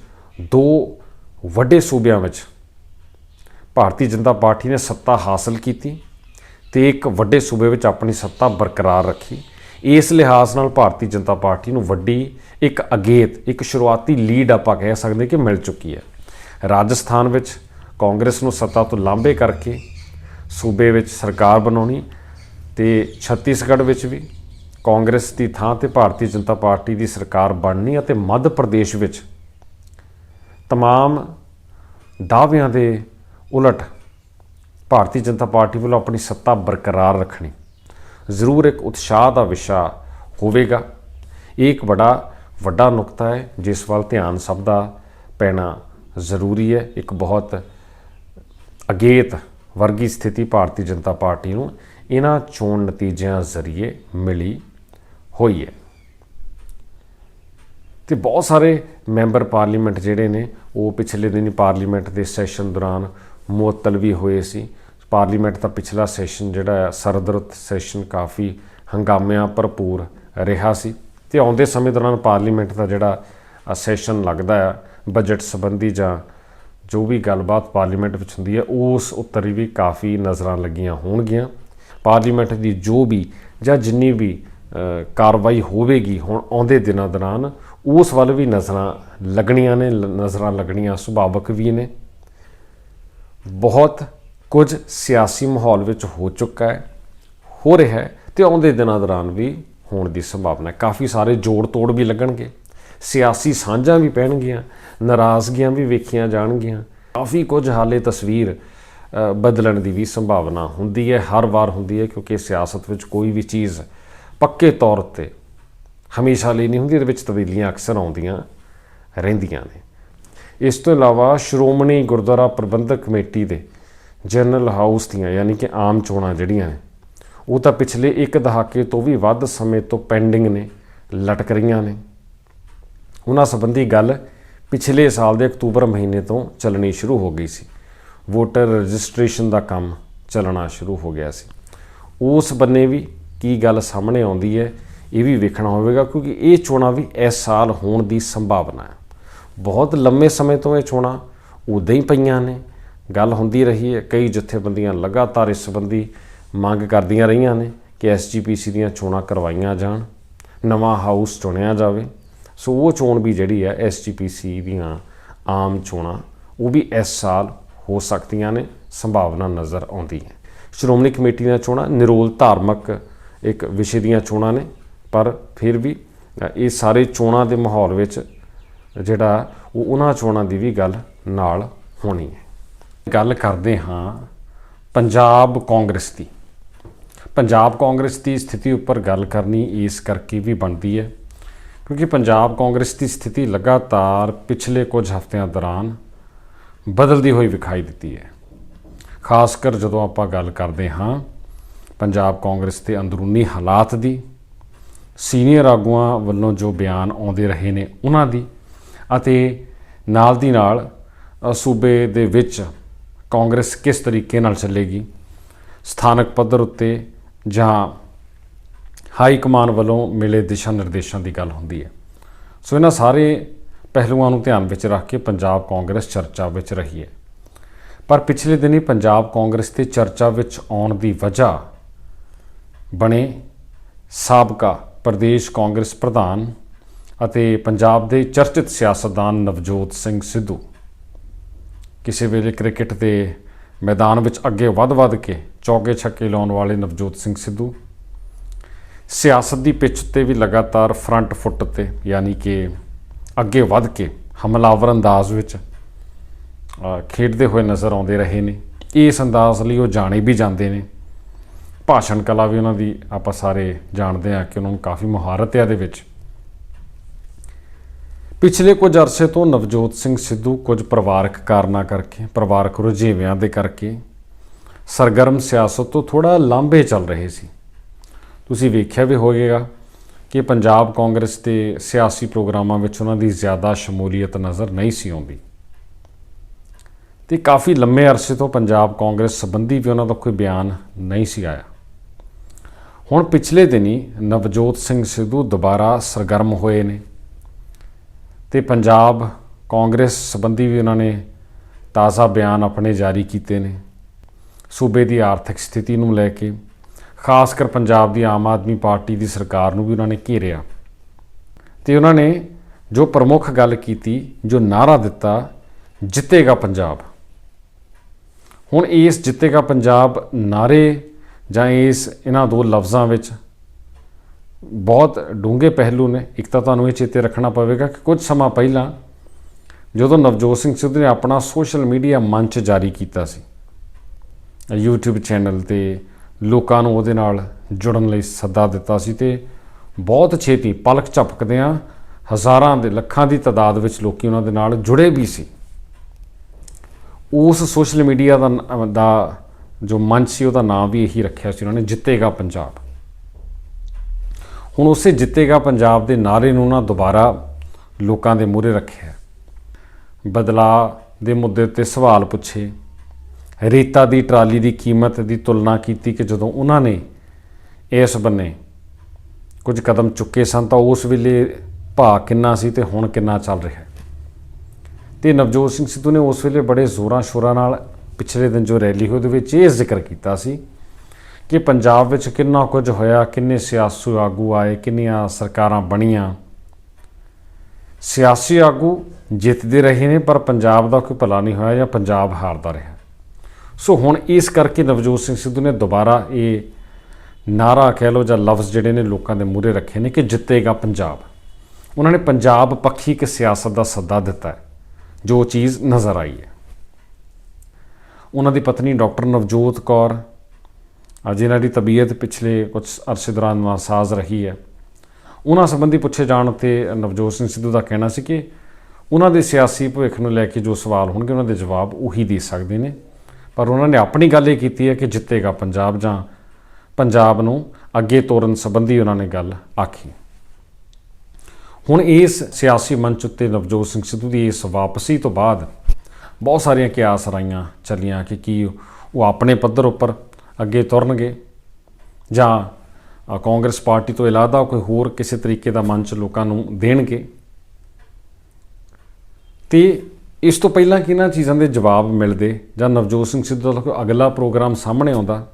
ਦੋ ਵੱਡੇ ਸੂਬਿਆਂ ਵਿੱਚ ਭਾਰਤੀ ਜਨਤਾ ਪਾਰਟੀ ਨੇ ਸੱਤਾ ਹਾਸਲ ਕੀਤੀ ਤੇ ਇੱਕ ਵੱਡੇ ਸੂਬੇ ਵਿੱਚ ਆਪਣੀ ਸੱਤਾ ਬਰਕਰਾਰ ਰੱਖੀ। ਇਸ ਲਿਹਾਜ਼ ਨਾਲ ਭਾਰਤੀ ਜਨਤਾ ਪਾਰਟੀ ਨੂੰ ਵੱਡੀ ਇੱਕ ਅਗੇਤ, ਇੱਕ ਸ਼ੁਰੂਆਤੀ ਲੀਡ ਆਪਾਂ ਕਹਿ ਸਕਦੇ ਕਿ ਮਿਲ ਚੁੱਕੀ ਹੈ। ਰਾਜਸਥਾਨ ਵਿੱਚ ਕਾਂਗਰਸ ਨੂੰ ਸੱਤਾ ਤੋਂ ਲਾਂਭੇ ਕਰਕੇ ਸੂਬੇ ਵਿੱਚ ਸਰਕਾਰ ਬਣਾਉਣੀ ਤੇ ਛੱਤੀਸਗੜ੍ਹ ਵਿੱਚ ਵੀ ਕਾਂਗਰਸ ਦੀ ਥਾਂ ਤੇ ਭਾਰਤੀ ਜਨਤਾ ਪਾਰਟੀ ਦੀ ਸਰਕਾਰ ਬਣਨੀ ਅਤੇ ਮੱਧ ਪ੍ਰਦੇਸ਼ ਵਿੱਚ ਤਮਾਮ ਦਾਅਵਿਆਂ ਦੇ ਉਲਟ ਭਾਰਤੀ ਜਨਤਾ ਪਾਰਟੀ ਵੱਲੋਂ ਆਪਣੀ ਸੱਤਾ ਬਰਕਰਾਰ ਰੱਖਣੀ। ਜ਼ਰੂਰ ਇੱਕ ਉਤਸ਼ਾਹ ਦਾ ਵਿਸ਼ਾ ਹੋਵੇਗਾ। ਇਹ ਇੱਕ ਬੜਾ ਵੱਡਾ ਨੁਕਤਾ ਹੈ, ਜਿਸ ਵੱਲ ਧਿਆਨ ਸਭ ਦਾ ਪੈਣਾ ਜ਼ਰੂਰੀ ਹੈ। ਇੱਕ ਬਹੁਤ ਅਗੇਤ ਵਰਗੀ ਸਥਿਤੀ ਭਾਰਤੀ ਜਨਤਾ ਪਾਰਟੀ ਨੂੰ ਇਹਨਾਂ ਚੋਣ ਨਤੀਜਿਆਂ ਜ਼ਰੀਏ ਮਿਲੀ ਹੋਈ ਹੈ। ਤੇ ਬਹੁਤ ਸਾਰੇ ਮੈਂਬਰ ਪਾਰਲੀਮੈਂਟ ਜਿਹੜੇ ਨੇ, ਉਹ ਪਿਛਲੇ ਦਿਨੀ ਪਾਰਲੀਮੈਂਟ ਦੇ ਸੈਸ਼ਨ ਦੌਰਾਨ ਮੁਅੱਤਲ ਵੀ ਹੋਏ ਸੀ। ਪਾਰਲੀਮੈਂਟ ਦਾ ਪਿਛਲਾ ਸੈਸ਼ਨ ਜਿਹੜਾ ਹੈ ਸਰਦਰਤ ਸੈਸ਼ਨ ਕਾਫੀ ਹੰਗਾਮਿਆਂ ਭਰਪੂਰ ਰਿਹਾ ਸੀ। ਤੇ ਆਉਂਦੇ ਸਮੇਂ ਦੌਰਾਨ ਪਾਰਲੀਮੈਂਟ ਦਾ ਜਿਹੜਾ ਸੈਸ਼ਨ ਲੱਗਦਾ ਹੈ ਬਜਟ ਸੰਬੰਧੀ ਜਾਂ ਜੋ ਵੀ ਗੱਲਬਾਤ ਪਾਰਲੀਮੈਂਟ ਵਿੱਚ ਹੁੰਦੀ ਹੈ, ਉਸ ਉੱਤਰ ਵੀ ਕਾਫੀ ਨਜ਼ਰਾਂ ਲੱਗੀਆਂ ਹੋਣਗੀਆਂ। ਪਾਰਲੀਮੈਂਟ ਦੀ ਜੋ ਵੀ ਜਾਂ ਜਿੰਨੀ ਵੀ ਕਾਰਵਾਈ ਹੋਵੇਗੀ ਹੁਣ ਆਉਂਦੇ ਦਿਨਾਂ ਦੌਰਾਨ, ਉਸ ਵੱਲ ਵੀ ਨਜ਼ਰਾਂ ਲੱਗਣੀਆਂ ਨੇ, ਲ- ਨਜ਼ਰਾਂ ਲੱਗਣੀਆਂ ਸੁਭਾਵਕ ਵੀ ਨੇ। ਬਹੁਤ ਕੁਝ ਸਿਆਸੀ ਮਾਹੌਲ ਵਿੱਚ ਹੋ ਚੁੱਕਾ ਹੈ, ਹੋ ਰਿਹਾ ਹੈ ਤੇ ਆਉਂਦੇ ਦਿਨਾਂ ਦੌਰਾਨ ਵੀ ਹੋਣ ਦੀ ਸੰਭਾਵਨਾ ਹੈ। ਕਾਫੀ ਸਾਰੇ ਜੋੜ ਤੋੜ ਵੀ ਲੱਗਣਗੇ। ਸਿਆਸੀ ਸਾਂਝਾਂ ਵੀ ਪੈਣਗੀਆਂ ਨਾਰਾਜ਼ਗੀਆਂ ਵੀ ਵੇਖੀਆਂ ਜਾਣਗੀਆਂ। ਕਾਫੀ ਕੁਝ ਹਾਲੇ ਤਸਵੀਰ ਬਦਲਣ ਦੀ ਵੀ ਸੰਭਾਵਨਾ ਹੁੰਦੀ ਹੈ, ਹਰ ਵਾਰ ਹੁੰਦੀ ਹੈ, ਕਿਉਂਕਿ ਸਿਆਸਤ ਵਿੱਚ ਕੋਈ ਵੀ ਚੀਜ਼ ਪੱਕੇ ਤੌਰ ਤੇ ਹਮੇਸ਼ਾ ਲਈ ਨਹੀਂ ਹੁੰਦੀ, ਇਹਦੇ ਵਿੱਚ ਤਬਦੀਲੀਆਂ ਅਕਸਰ ਆਉਂਦੀਆਂ ਰਹਿੰਦੀਆਂ ਨੇ। ਇਸ ਤੋਂ ਇਲਾਵਾ ਸ਼੍ਰੋਮਣੀ ਗੁਰਦੁਆਰਾ ਪ੍ਰਬੰਧਕ ਕਮੇਟੀ ਦੇ ਜਨਰਲ ਹਾਊਸ ਦੀਆਂ, ਯਾਨੀ ਕਿ ਆਮ ਚੋਣਾਂ ਜਿਹੜੀਆਂ ਨੇ, ਉਹ ਤਾਂ ਪਿਛਲੇ ਇੱਕ ਦਹਾਕੇ ਤੋਂ ਵੀ ਵੱਧ ਸਮੇਂ ਤੋਂ ਪੈਂਡਿੰਗ ਨੇ, ਲਟਕ ਰਹੀਆਂ ਨੇ। ਉਹਨਾਂ ਸੰਬੰਧੀ ਗੱਲ ਪਿਛਲੇ ਸਾਲ ਦੇ ਅਕਤੂਬਰ ਮਹੀਨੇ ਤੋਂ ਚੱਲਣੀ ਸ਼ੁਰੂ ਹੋ ਗਈ ਸੀ। ਵੋਟਰ ਰਜਿਸਟ੍ਰੇਸ਼ਨ ਦਾ ਕੰਮ ਚੱਲਣਾ ਸ਼ੁਰੂ ਹੋ ਗਿਆ ਸੀ। ਉਸ ਬੰਨੇ ਵੀ ਕੀ ਗੱਲ ਸਾਹਮਣੇ ਆਉਂਦੀ ਹੈ, ਇਹ ਵੀ ਵੇਖਣਾ ਹੋਵੇਗਾ ਕਿਉਂਕਿ ਇਹ ਚੋਣਾਂ ਵੀ ਇਸ ਸਾਲ ਹੋਣ ਦੀ ਸੰਭਾਵਨਾ ਹੈ। ਬਹੁਤ ਲੰਮੇ ਸਮੇਂ ਤੋਂ ਇਹ ਚੋਣਾਂ ਉਦਾਂ ਹੀ ਪਈਆਂ ਨੇ। ਗੱਲ ਹੁੰਦੀ ਰਹੀ ਹੈ, ਕਈ ਜਥੇਬੰਦੀਆਂ ਲਗਾਤਾਰ ਇਸ ਸੰਬੰਧੀ ਮੰਗ ਕਰਦੀਆਂ ਰਹੀਆਂ ਨੇ ਕਿ ਐਸਜੀਪੀਸੀ ਦੀਆਂ ਚੋਣਾਂ ਕਰਵਾਈਆਂ ਜਾਣ, ਨਵਾਂ ਹਾਊਸ ਚੁਣਿਆ ਜਾਵੇ। ਸੋ ਉਹ ਚੋਣ ਵੀ ਜਿਹੜੀ ਹੈ ਐਸਜੀਪੀਸੀ ਦੀਆਂ ਆਮ ਚੋਣਾਂ ਉਹ ਵੀ ਇਸ ਸਾਲ ਹੋ ਸਕਦੀਆਂ ਨੇ ਸੰਭਾਵਨਾ ਨਜ਼ਰ ਆਉਂਦੀ ਹੈ ਸ਼੍ਰੋਮਣੀ ਕਮੇਟੀ ਦੀਆਂ ਚੋਣਾਂ ਨਿਰੋਲ ਧਾਰਮਿਕ ਇੱਕ ਵਿਸ਼ੇ ਦੀਆਂ ਚੋਣਾਂ ਨੇ ਪਰ ਫਿਰ ਵੀ ਇਹ ਸਾਰੇ ਚੋਣਾਂ ਦੇ ਮਾਹੌਲ ਵਿੱਚ ਜਿਹੜਾ ਉਹ ਉਹਨਾਂ ਚੋਣਾਂ ਦੀ ਵੀ ਗੱਲ ਨਾਲ ਹੋਣੀ ਹੈ ਗੱਲ ਕਰਦੇ ਹਾਂ ਪੰਜਾਬ ਕਾਂਗਰਸ ਦੀ ਪੰਜਾਬ ਕਾਂਗਰਸ ਦੀ ਸਥਿਤੀ ਉੱਪਰ ਗੱਲ ਕਰਨੀ ਇਸ ਕਰਕੇ ਵੀ ਬਣਦੀ ਹੈ ਕਿਉਂਕਿ ਪੰਜਾਬ ਕਾਂਗਰਸ ਦੀ ਸਥਿਤੀ ਲਗਾਤਾਰ ਪਿਛਲੇ ਕੁਝ ਹਫ਼ਤਿਆਂ ਦੌਰਾਨ ਬਦਲਦੀ ਹੋਈ ਵਿਖਾਈ ਦਿੱਤੀ ਹੈ। ਖਾਸ ਕਰ ਜਦੋਂ ਆਪਾਂ ਗੱਲ ਕਰਦੇ ਹਾਂ ਪੰਜਾਬ ਕਾਂਗਰਸ ਦੇ ਅੰਦਰੂਨੀ ਹਾਲਾਤ ਦੀ, ਸੀਨੀਅਰ ਆਗੂਆਂ ਵੱਲੋਂ ਜੋ ਬਿਆਨ ਆਉਂਦੇ ਰਹੇ ਨੇ ਉਹਨਾਂ ਦੀ ਅਤੇ ਨਾਲ ਦੀ ਨਾਲ ਸੂਬੇ ਦੇ ਵਿੱਚ ਕਾਂਗਰਸ ਕਿਸ ਤਰੀਕੇ ਨਾਲ ਚੱਲੇਗੀ, ਸਥਾਨਕ ਪੱਧਰ ਉੱਤੇ ਜਾਂ ਹਾਈ ਕਮਾਨ ਵੱਲੋਂ ਮਿਲੇ ਦਿਸ਼ਾ ਨਿਰਦੇਸ਼ਾਂ ਦੀ ਗੱਲ ਹੁੰਦੀ ਹੈ। ਸੋ ਇਹਨਾਂ ਸਾਰੇ ਪਹਿਲੂਆਂ ਨੂੰ ਧਿਆਨ ਵਿੱਚ ਰੱਖ ਕੇ ਪੰਜਾਬ ਕਾਂਗਰਸ ਚਰਚਾ ਵਿੱਚ ਰਹੀ ਹੈ। ਪਰ ਪਿਛਲੇ ਦਿਨੀ ਪੰਜਾਬ ਕਾਂਗਰਸ ਤੇ ਚਰਚਾ ਵਿੱਚ ਆਉਣ ਦੀ ਵਜ੍ਹਾ ਬਣੇ ਸਾਬਕਾ ਪ੍ਰਦੇਸ਼ ਕਾਂਗਰਸ ਪ੍ਰਧਾਨ ਅਤੇ ਪੰਜਾਬ ਦੇ ਚਰਚਿਤ ਸਿਆਸਤਦਾਨ ਨਵਜੋਤ ਸਿੰਘ ਸਿੱਧੂ ਕਿਸੇ ਵੇਲੇ ਕ੍ਰਿਕਟ ਦੇ ਮੈਦਾਨ ਵਿੱਚ ਅੱਗੇ ਵੱਧ-ਵੱਧ ਕੇ ਚੌਕੇ ਛੱਕੇ ਲਾਉਣ ਵਾਲੇ ਨਵਜੋਤ ਸਿੰਘ ਸਿੱਧੂ ਸਿਆਸਤ ਦੀ ਪਿੱਚ ਤੇ ਵੀ ਲਗਾਤਾਰ ਫਰੰਟ ਫੁੱਟ ਤੇ, ਯਾਨੀ ਕਿ ਅੱਗੇ ਵੱਧ ਕੇ ਹਮਲਾਵਰ ਅੰਦਾਜ਼ ਵਿੱਚ ਖੇਡਦੇ ਹੋਏ ਨਜ਼ਰ ਆਉਂਦੇ ਰਹੇ ਨੇ। ਇਸ ਅੰਦਾਜ਼ ਲਈ ਉਹ ਜਾਣੇ ਵੀ ਜਾਂਦੇ ਨੇ। ਭਾਸ਼ਣ ਕਲਾ ਵੀ ਉਹਨਾਂ ਦੀ ਆਪਾਂ ਸਾਰੇ ਜਾਣਦੇ ਹਾਂ ਕਿ ਉਹਨਾਂ ਨੂੰ ਕਾਫੀ ਮੁਹਾਰਤ ਹੈ ਇਹਦੇ ਵਿੱਚ। ਪਿਛਲੇ ਕੁਝ ਅਰਸੇ ਤੋਂ ਨਵਜੋਤ ਸਿੰਘ ਸਿੱਧੂ ਕੁਝ ਪਰਿਵਾਰਕ ਕਾਰਨਾਂ ਕਰਕੇ, ਪਰਿਵਾਰਕ ਰੁਝੇਵਿਆਂ ਦੇ ਕਰਕੇ ਸਰਗਰਮ ਸਿਆਸਤ ਤੋਂ ਥੋੜਾ ਲਾਂਭੇ ਚੱਲ ਰਹੇ ਸੀ। ਤੁਸੀਂ ਵੇਖਿਆ ਵੀ ਹੋਵੇਗਾ ਕਿ ਪੰਜਾਬ ਕਾਂਗਰਸ ਦੇ ਸਿਆਸੀ ਪ੍ਰੋਗਰਾਮਾਂ ਵਿੱਚ ਉਹਨਾਂ ਦੀ ਜ਼ਿਆਦਾ ਸ਼ਮੂਲੀਅਤ ਨਜ਼ਰ ਨਹੀਂ ਸੀ ਆਉਂਦੀ। ਤੇ ਕਾਫੀ ਲੰਮੇ ਅਰਸੇ ਤੋਂ ਪੰਜਾਬ ਕਾਂਗਰਸ ਸੰਬੰਧੀ ਵੀ ਉਹਨਾਂ ਦਾ ਕੋਈ ਬਿਆਨ ਨਹੀਂ ਸੀ ਆਇਆ। ਹੁਣ ਪਿਛਲੇ ਦਿਨੀ ਨਵਜੋਤ ਸਿੰਘ ਸਿੱਧੂ ਦੁਬਾਰਾ ਸਰਗਰਮ ਹੋਏ ਨੇ ਤੇ ਪੰਜਾਬ ਕਾਂਗਰਸ ਸੰਬੰਧੀ ਵੀ ਉਹਨਾਂ ਨੇ ਤਾਜ਼ਾ ਬਿਆਨ ਆਪਣੇ ਜਾਰੀ ਕੀਤੇ ਨੇ। ਸੂਬੇ ਦੀ ਆਰਥਿਕ ਸਥਿਤੀ ਨੂੰ ਲੈ ਕੇ ਖਾਸ ਕਰ ਪੰਜਾਬ ਦੀ ਆਮ ਆਦਮੀ ਪਾਰਟੀ ਦੀ ਸਰਕਾਰ ਨੂੰ ਵੀ ਉਹਨਾਂ ਨੇ ਘੇਰਿਆ। ਤੇ ਉਹਨਾਂ ਨੇ ਜੋ ਪ੍ਰਮੁੱਖ ਗੱਲ ਕੀਤੀ, ਜੋ ਨਾਰਾ ਦਿੱਤਾ, ਜਿੱਤੇਗਾ ਪੰਜਾਬ। ਹੁਣ ਇਸ ਜਿੱਤੇਗਾ ਪੰਜਾਬ ਨਾਰੇ ਜਾਂ ਇਸ ਇਹਨਾਂ ਦੋ ਲਫ਼ਜ਼ਾਂ ਵਿੱਚ ਬਹੁਤ ਡੂੰਘੇ ਪਹਿਲੂ ਨੇ। ਇੱਕ ਤਾਂ ਤੁਹਾਨੂੰ ਇਹ ਚੇਤੇ ਰੱਖਣਾ ਪਵੇਗਾ ਕਿ ਕੁਝ ਸਮਾਂ ਪਹਿਲਾਂ ਜਦੋਂ ਨਵਜੋਤ ਸਿੰਘ ਸਿੱਧੂ ਨੇ ਆਪਣਾ ਸੋਸ਼ਲ ਮੀਡੀਆ ਮੰਚ ਜਾਰੀ ਕੀਤਾ ਸੀ, YouTube ਚੈਨਲ ਤੇ ਲੋਕਾਂ ਨੂੰ ਉਹਦੇ ਨਾਲ ਜੁੜਨ ਲਈ ਸੱਦਾ ਦਿੱਤਾ ਸੀ ਤੇ ਬਹੁਤ ਛੇਤੀ ਪਲਕ ਝਪਕਦਿਆਂ ਹਜ਼ਾਰਾਂ ਦੇ ਲੱਖਾਂ ਦੀ ਤਾਦਾਦ ਵਿੱਚ ਲੋਕੀ ਉਹਨਾਂ ਦੇ ਨਾਲ ਜੁੜੇ ਵੀ ਸੀ। ਉਸ ਸੋਸ਼ਲ ਮੀਡੀਆ ਦਾ ਦਾ ਜੋ ਮੰਚ ਸੀ ਉਹਦਾ ਨਾਮ ਵੀ ਇਹੀ ਰੱਖਿਆ ਸੀ ਉਹਨਾਂ ਨੇ, ਜਿੱਤੇਗਾ ਪੰਜਾਬ। ਹੁਣ ਉਸੇ ਜਿੱਤੇਗਾ ਪੰਜਾਬ ਦੇ ਨਾਰੇ ਨੂੰ ਨਾ ਦੁਬਾਰਾ ਲੋਕਾਂ ਦੇ ਮੂਹਰੇ ਰੱਖਿਆ। ਬਦਲਾਅ ਦੇ ਮੁੱਦੇ ਉੱਤੇ ਸਵਾਲ ਪੁੱਛੇ। ਰੇਤਾ ਦੀ ਟਰਾਲੀ ਦੀ ਕੀਮਤ ਦੀ ਤੁਲਨਾ ਕੀਤੀ ਕਿ ਜਦੋਂ ਉਹਨਾਂ ਨੇ ਇਸ ਬੰਨੇ ਕੁਝ ਕਦਮ ਚੁੱਕੇ ਸਨ ਤਾਂ ਉਸ ਵੇਲੇ ਭਾਅ ਕਿੰਨਾ ਸੀ ਤੇ ਹੁਣ ਕਿੰਨਾ ਚੱਲ ਰਿਹਾ ਹੈ। ਤੇ ਨਵਜੋਤ ਸਿੰਘ ਸਿੱਧੂ ਨੇ ਉਸ ਵੇਲੇ ਬੜੇ ਜ਼ੋਰਾਂ ਸ਼ੋਰਾਂ ਨਾਲ ਪਿਛਲੇ ਦਿਨ ਜੋ ਰੈਲੀ ਹੋਈ ਉਹਦੇ ਵਿੱਚ ਇਹ ਜ਼ਿਕਰ ਕੀਤਾ ਸੀ ਕਿ ਪੰਜਾਬ ਵਿੱਚ ਕਿੰਨਾ ਕੁਝ ਹੋਇਆ, ਕਿੰਨੇ ਸਿਆਸੀ ਆਗੂ ਆਏ, ਕਿੰਨੀਆਂ ਸਰਕਾਰਾਂ ਬਣੀਆਂ। ਸਿਆਸੀ ਆਗੂ ਜਿੱਤਦੇ ਰਹੇ ਨੇ ਪਰ ਪੰਜਾਬ ਦਾ ਕੋਈ ਭਲਾ ਨਹੀਂ ਹੋਇਆ ਜਾਂ ਪੰਜਾਬ ਹਾਰਦਾ ਰਿਹਾ। ਸੋ ਹੁਣ ਇਸ ਕਰਕੇ ਨਵਜੋਤ ਸਿੰਘ ਸਿੱਧੂ ਨੇ ਦੁਬਾਰਾ ਇਹ ਨਾਰਾ ਕਹਿ ਲਓ ਜਾਂ ਲਫ਼ਜ਼ ਜਿਹੜੇ ਨੇ ਲੋਕਾਂ ਦੇ ਮੂਹਰੇ ਰੱਖੇ ਨੇ ਕਿ ਜਿੱਤੇਗਾ ਪੰਜਾਬ। ਉਹਨਾਂ ਨੇ ਪੰਜਾਬ ਪੱਖੀ ਇੱਕ ਸਿਆਸਤ ਦਾ ਸੱਦਾ ਦਿੱਤਾ ਹੈ, ਜੋ ਚੀਜ਼ ਨਜ਼ਰ ਆਈ ਹੈ। ਉਹਨਾਂ ਦੀ ਪਤਨੀ ਡਾਕਟਰ ਨਵਜੋਤ ਕੌਰ, ਅੱਜ ਇਹਨਾਂ ਦੀ ਤਬੀਅਤ ਪਿਛਲੇ ਕੁਝ ਅਰਸੇ ਦੌਰਾਨ ਨਾਸਾਜ਼ ਰਹੀ ਹੈ। ਉਹਨਾਂ ਸੰਬੰਧੀ ਪੁੱਛੇ ਜਾਣ ਤੇ ਨਵਜੋਤ ਸਿੰਘ ਸਿੱਧੂ ਦਾ ਕਹਿਣਾ ਸੀ ਕਿ ਉਹਨਾਂ ਦੇ ਸਿਆਸੀ ਭਵਿੱਖ ਨੂੰ ਲੈ ਕੇ ਜੋ ਸਵਾਲ ਹੋਣਗੇ, ਉਹਨਾਂ ਦੇ ਜਵਾਬ ਉਹੀ ਦੇ ਸਕਦੇ ਨੇ। ਪਰ ਉਹਨਾਂ ਨੇ ਆਪਣੀ ਗੱਲ ਇਹ ਕੀਤੀ ਹੈ ਕਿ ਜਿੱਤੇਗਾ ਪੰਜਾਬ ਜਾਂ ਪੰਜਾਬ ਨੂੰ ਅੱਗੇ ਤੋਰਨ ਸੰਬੰਧੀ ਉਹਨਾਂ ਨੇ ਗੱਲ ਆਖੀ। ਹੁਣ ਇਸ ਸਿਆਸੀ ਮੰਚ ਉੱਤੇ ਨਵਜੋਤ ਸਿੰਘ ਸਿੱਧੂ ਦੀ ਇਸ ਵਾਪਸੀ ਤੋਂ ਬਾਅਦ ਬਹੁਤ ਸਾਰੀਆਂ ਕਿਆਸ ਰਾਈਆਂ ਚੱਲੀਆਂ ਕਿ ਕੀ ਉਹ ਆਪਣੇ ਪੱਧਰ ਉੱਪਰ ਅੱਗੇ ਤੁਰਨਗੇ ਜਾਂ ਕਾਂਗਰਸ ਪਾਰਟੀ ਤੋਂ ਇਲਾਵਾ ਕੋਈ ਹੋਰ ਕਿਸੇ ਤਰੀਕੇ ਦਾ ਮੰਚ ਲੋਕਾਂ ਨੂੰ ਦੇਣਗੇ। ਤੇ ਇਸ ਤੋਂ ਪਹਿਲਾਂ ਕਿ ਇਹਨਾਂ ਚੀਜ਼ਾਂ ਦੇ ਜਵਾਬ ਮਿਲਦੇ ਜਾਂ ਨਵਜੋਤ ਸਿੰਘ ਸਿੱਧੂ ਦਾ ਕੋਈ ਅਗਲਾ ਪ੍ਰੋਗਰਾਮ ਸਾਹਮਣੇ ਆਉਂਦਾ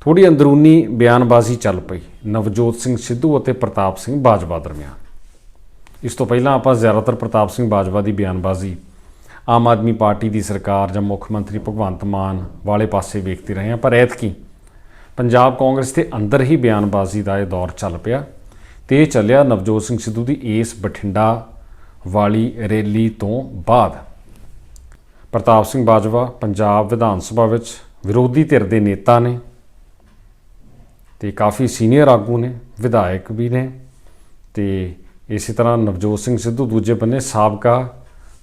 ਥੋੜੀ ਅੰਦਰੂਨੀ ਬਿਆਨਬਾਜ਼ੀ ਚੱਲ ਪਈ ਨਵਜੋਤ ਸਿੰਘ ਸਿੱਧੂ ਅਤੇ ਪ੍ਰਤਾਪ ਸਿੰਘ ਬਾਜਵਾ ਦਰਮਿਆਨ। ਇਸ ਤੋਂ ਪਹਿਲਾਂ ਆਪਾਂ ਜ਼ਿਆਦਾਤਰ ਪ੍ਰਤਾਪ ਸਿੰਘ ਬਾਜਵਾ ਦੀ ਬਿਆਨਬਾਜ਼ੀ ਆਮ ਆਦਮੀ ਪਾਰਟੀ ਦੀ ਸਰਕਾਰ ਜਾਂ ਮੁੱਖ ਮੰਤਰੀ ਭਗਵੰਤ ਮਾਨ ਵਾਲੇ ਪਾਸੇ ਵੇਖਦੇ ਰਹੇ ਹਾਂ, ਪਰ ਐਤਕੀ ਪੰਜਾਬ ਕਾਂਗਰਸ ਦੇ ਅੰਦਰ ਹੀ ਬਿਆਨਬਾਜ਼ੀ ਦਾ ਇਹ ਦੌਰ ਚੱਲ ਪਿਆ, ਤੇ ਇਹ ਚੱਲਿਆ ਨਵਜੋਤ ਸਿੰਘ ਸਿੱਧੂ ਦੀ ਇਸ ਬਠਿੰਡਾ ਵਾਲੀ ਰੈਲੀ ਤੋਂ ਬਾਅਦ। ਪ੍ਰਤਾਪ ਸਿੰਘ ਬਾਜਵਾ, ਪੰਜਾਬ ਵਿਧਾਨ ਸਭਾ ਵਿੱਚ ਵਿਰੋਧੀ ਧਿਰ ਦੇ ਨੇਤਾ ਨੇ ਤੇ ਕਾਫੀ ਸੀਨੀਅਰ ਆਗੂ ਨੇ, ਵਿਧਾਇਕ ਵੀ ਨੇ ਤੇ ਇਸੇ ਤਰ੍ਹਾਂ ਨਵਜੋਤ ਸਿੰਘ ਸਿੱਧੂ ਦੂਜੇ ਬੰਨੇ ਸਾਬਕਾ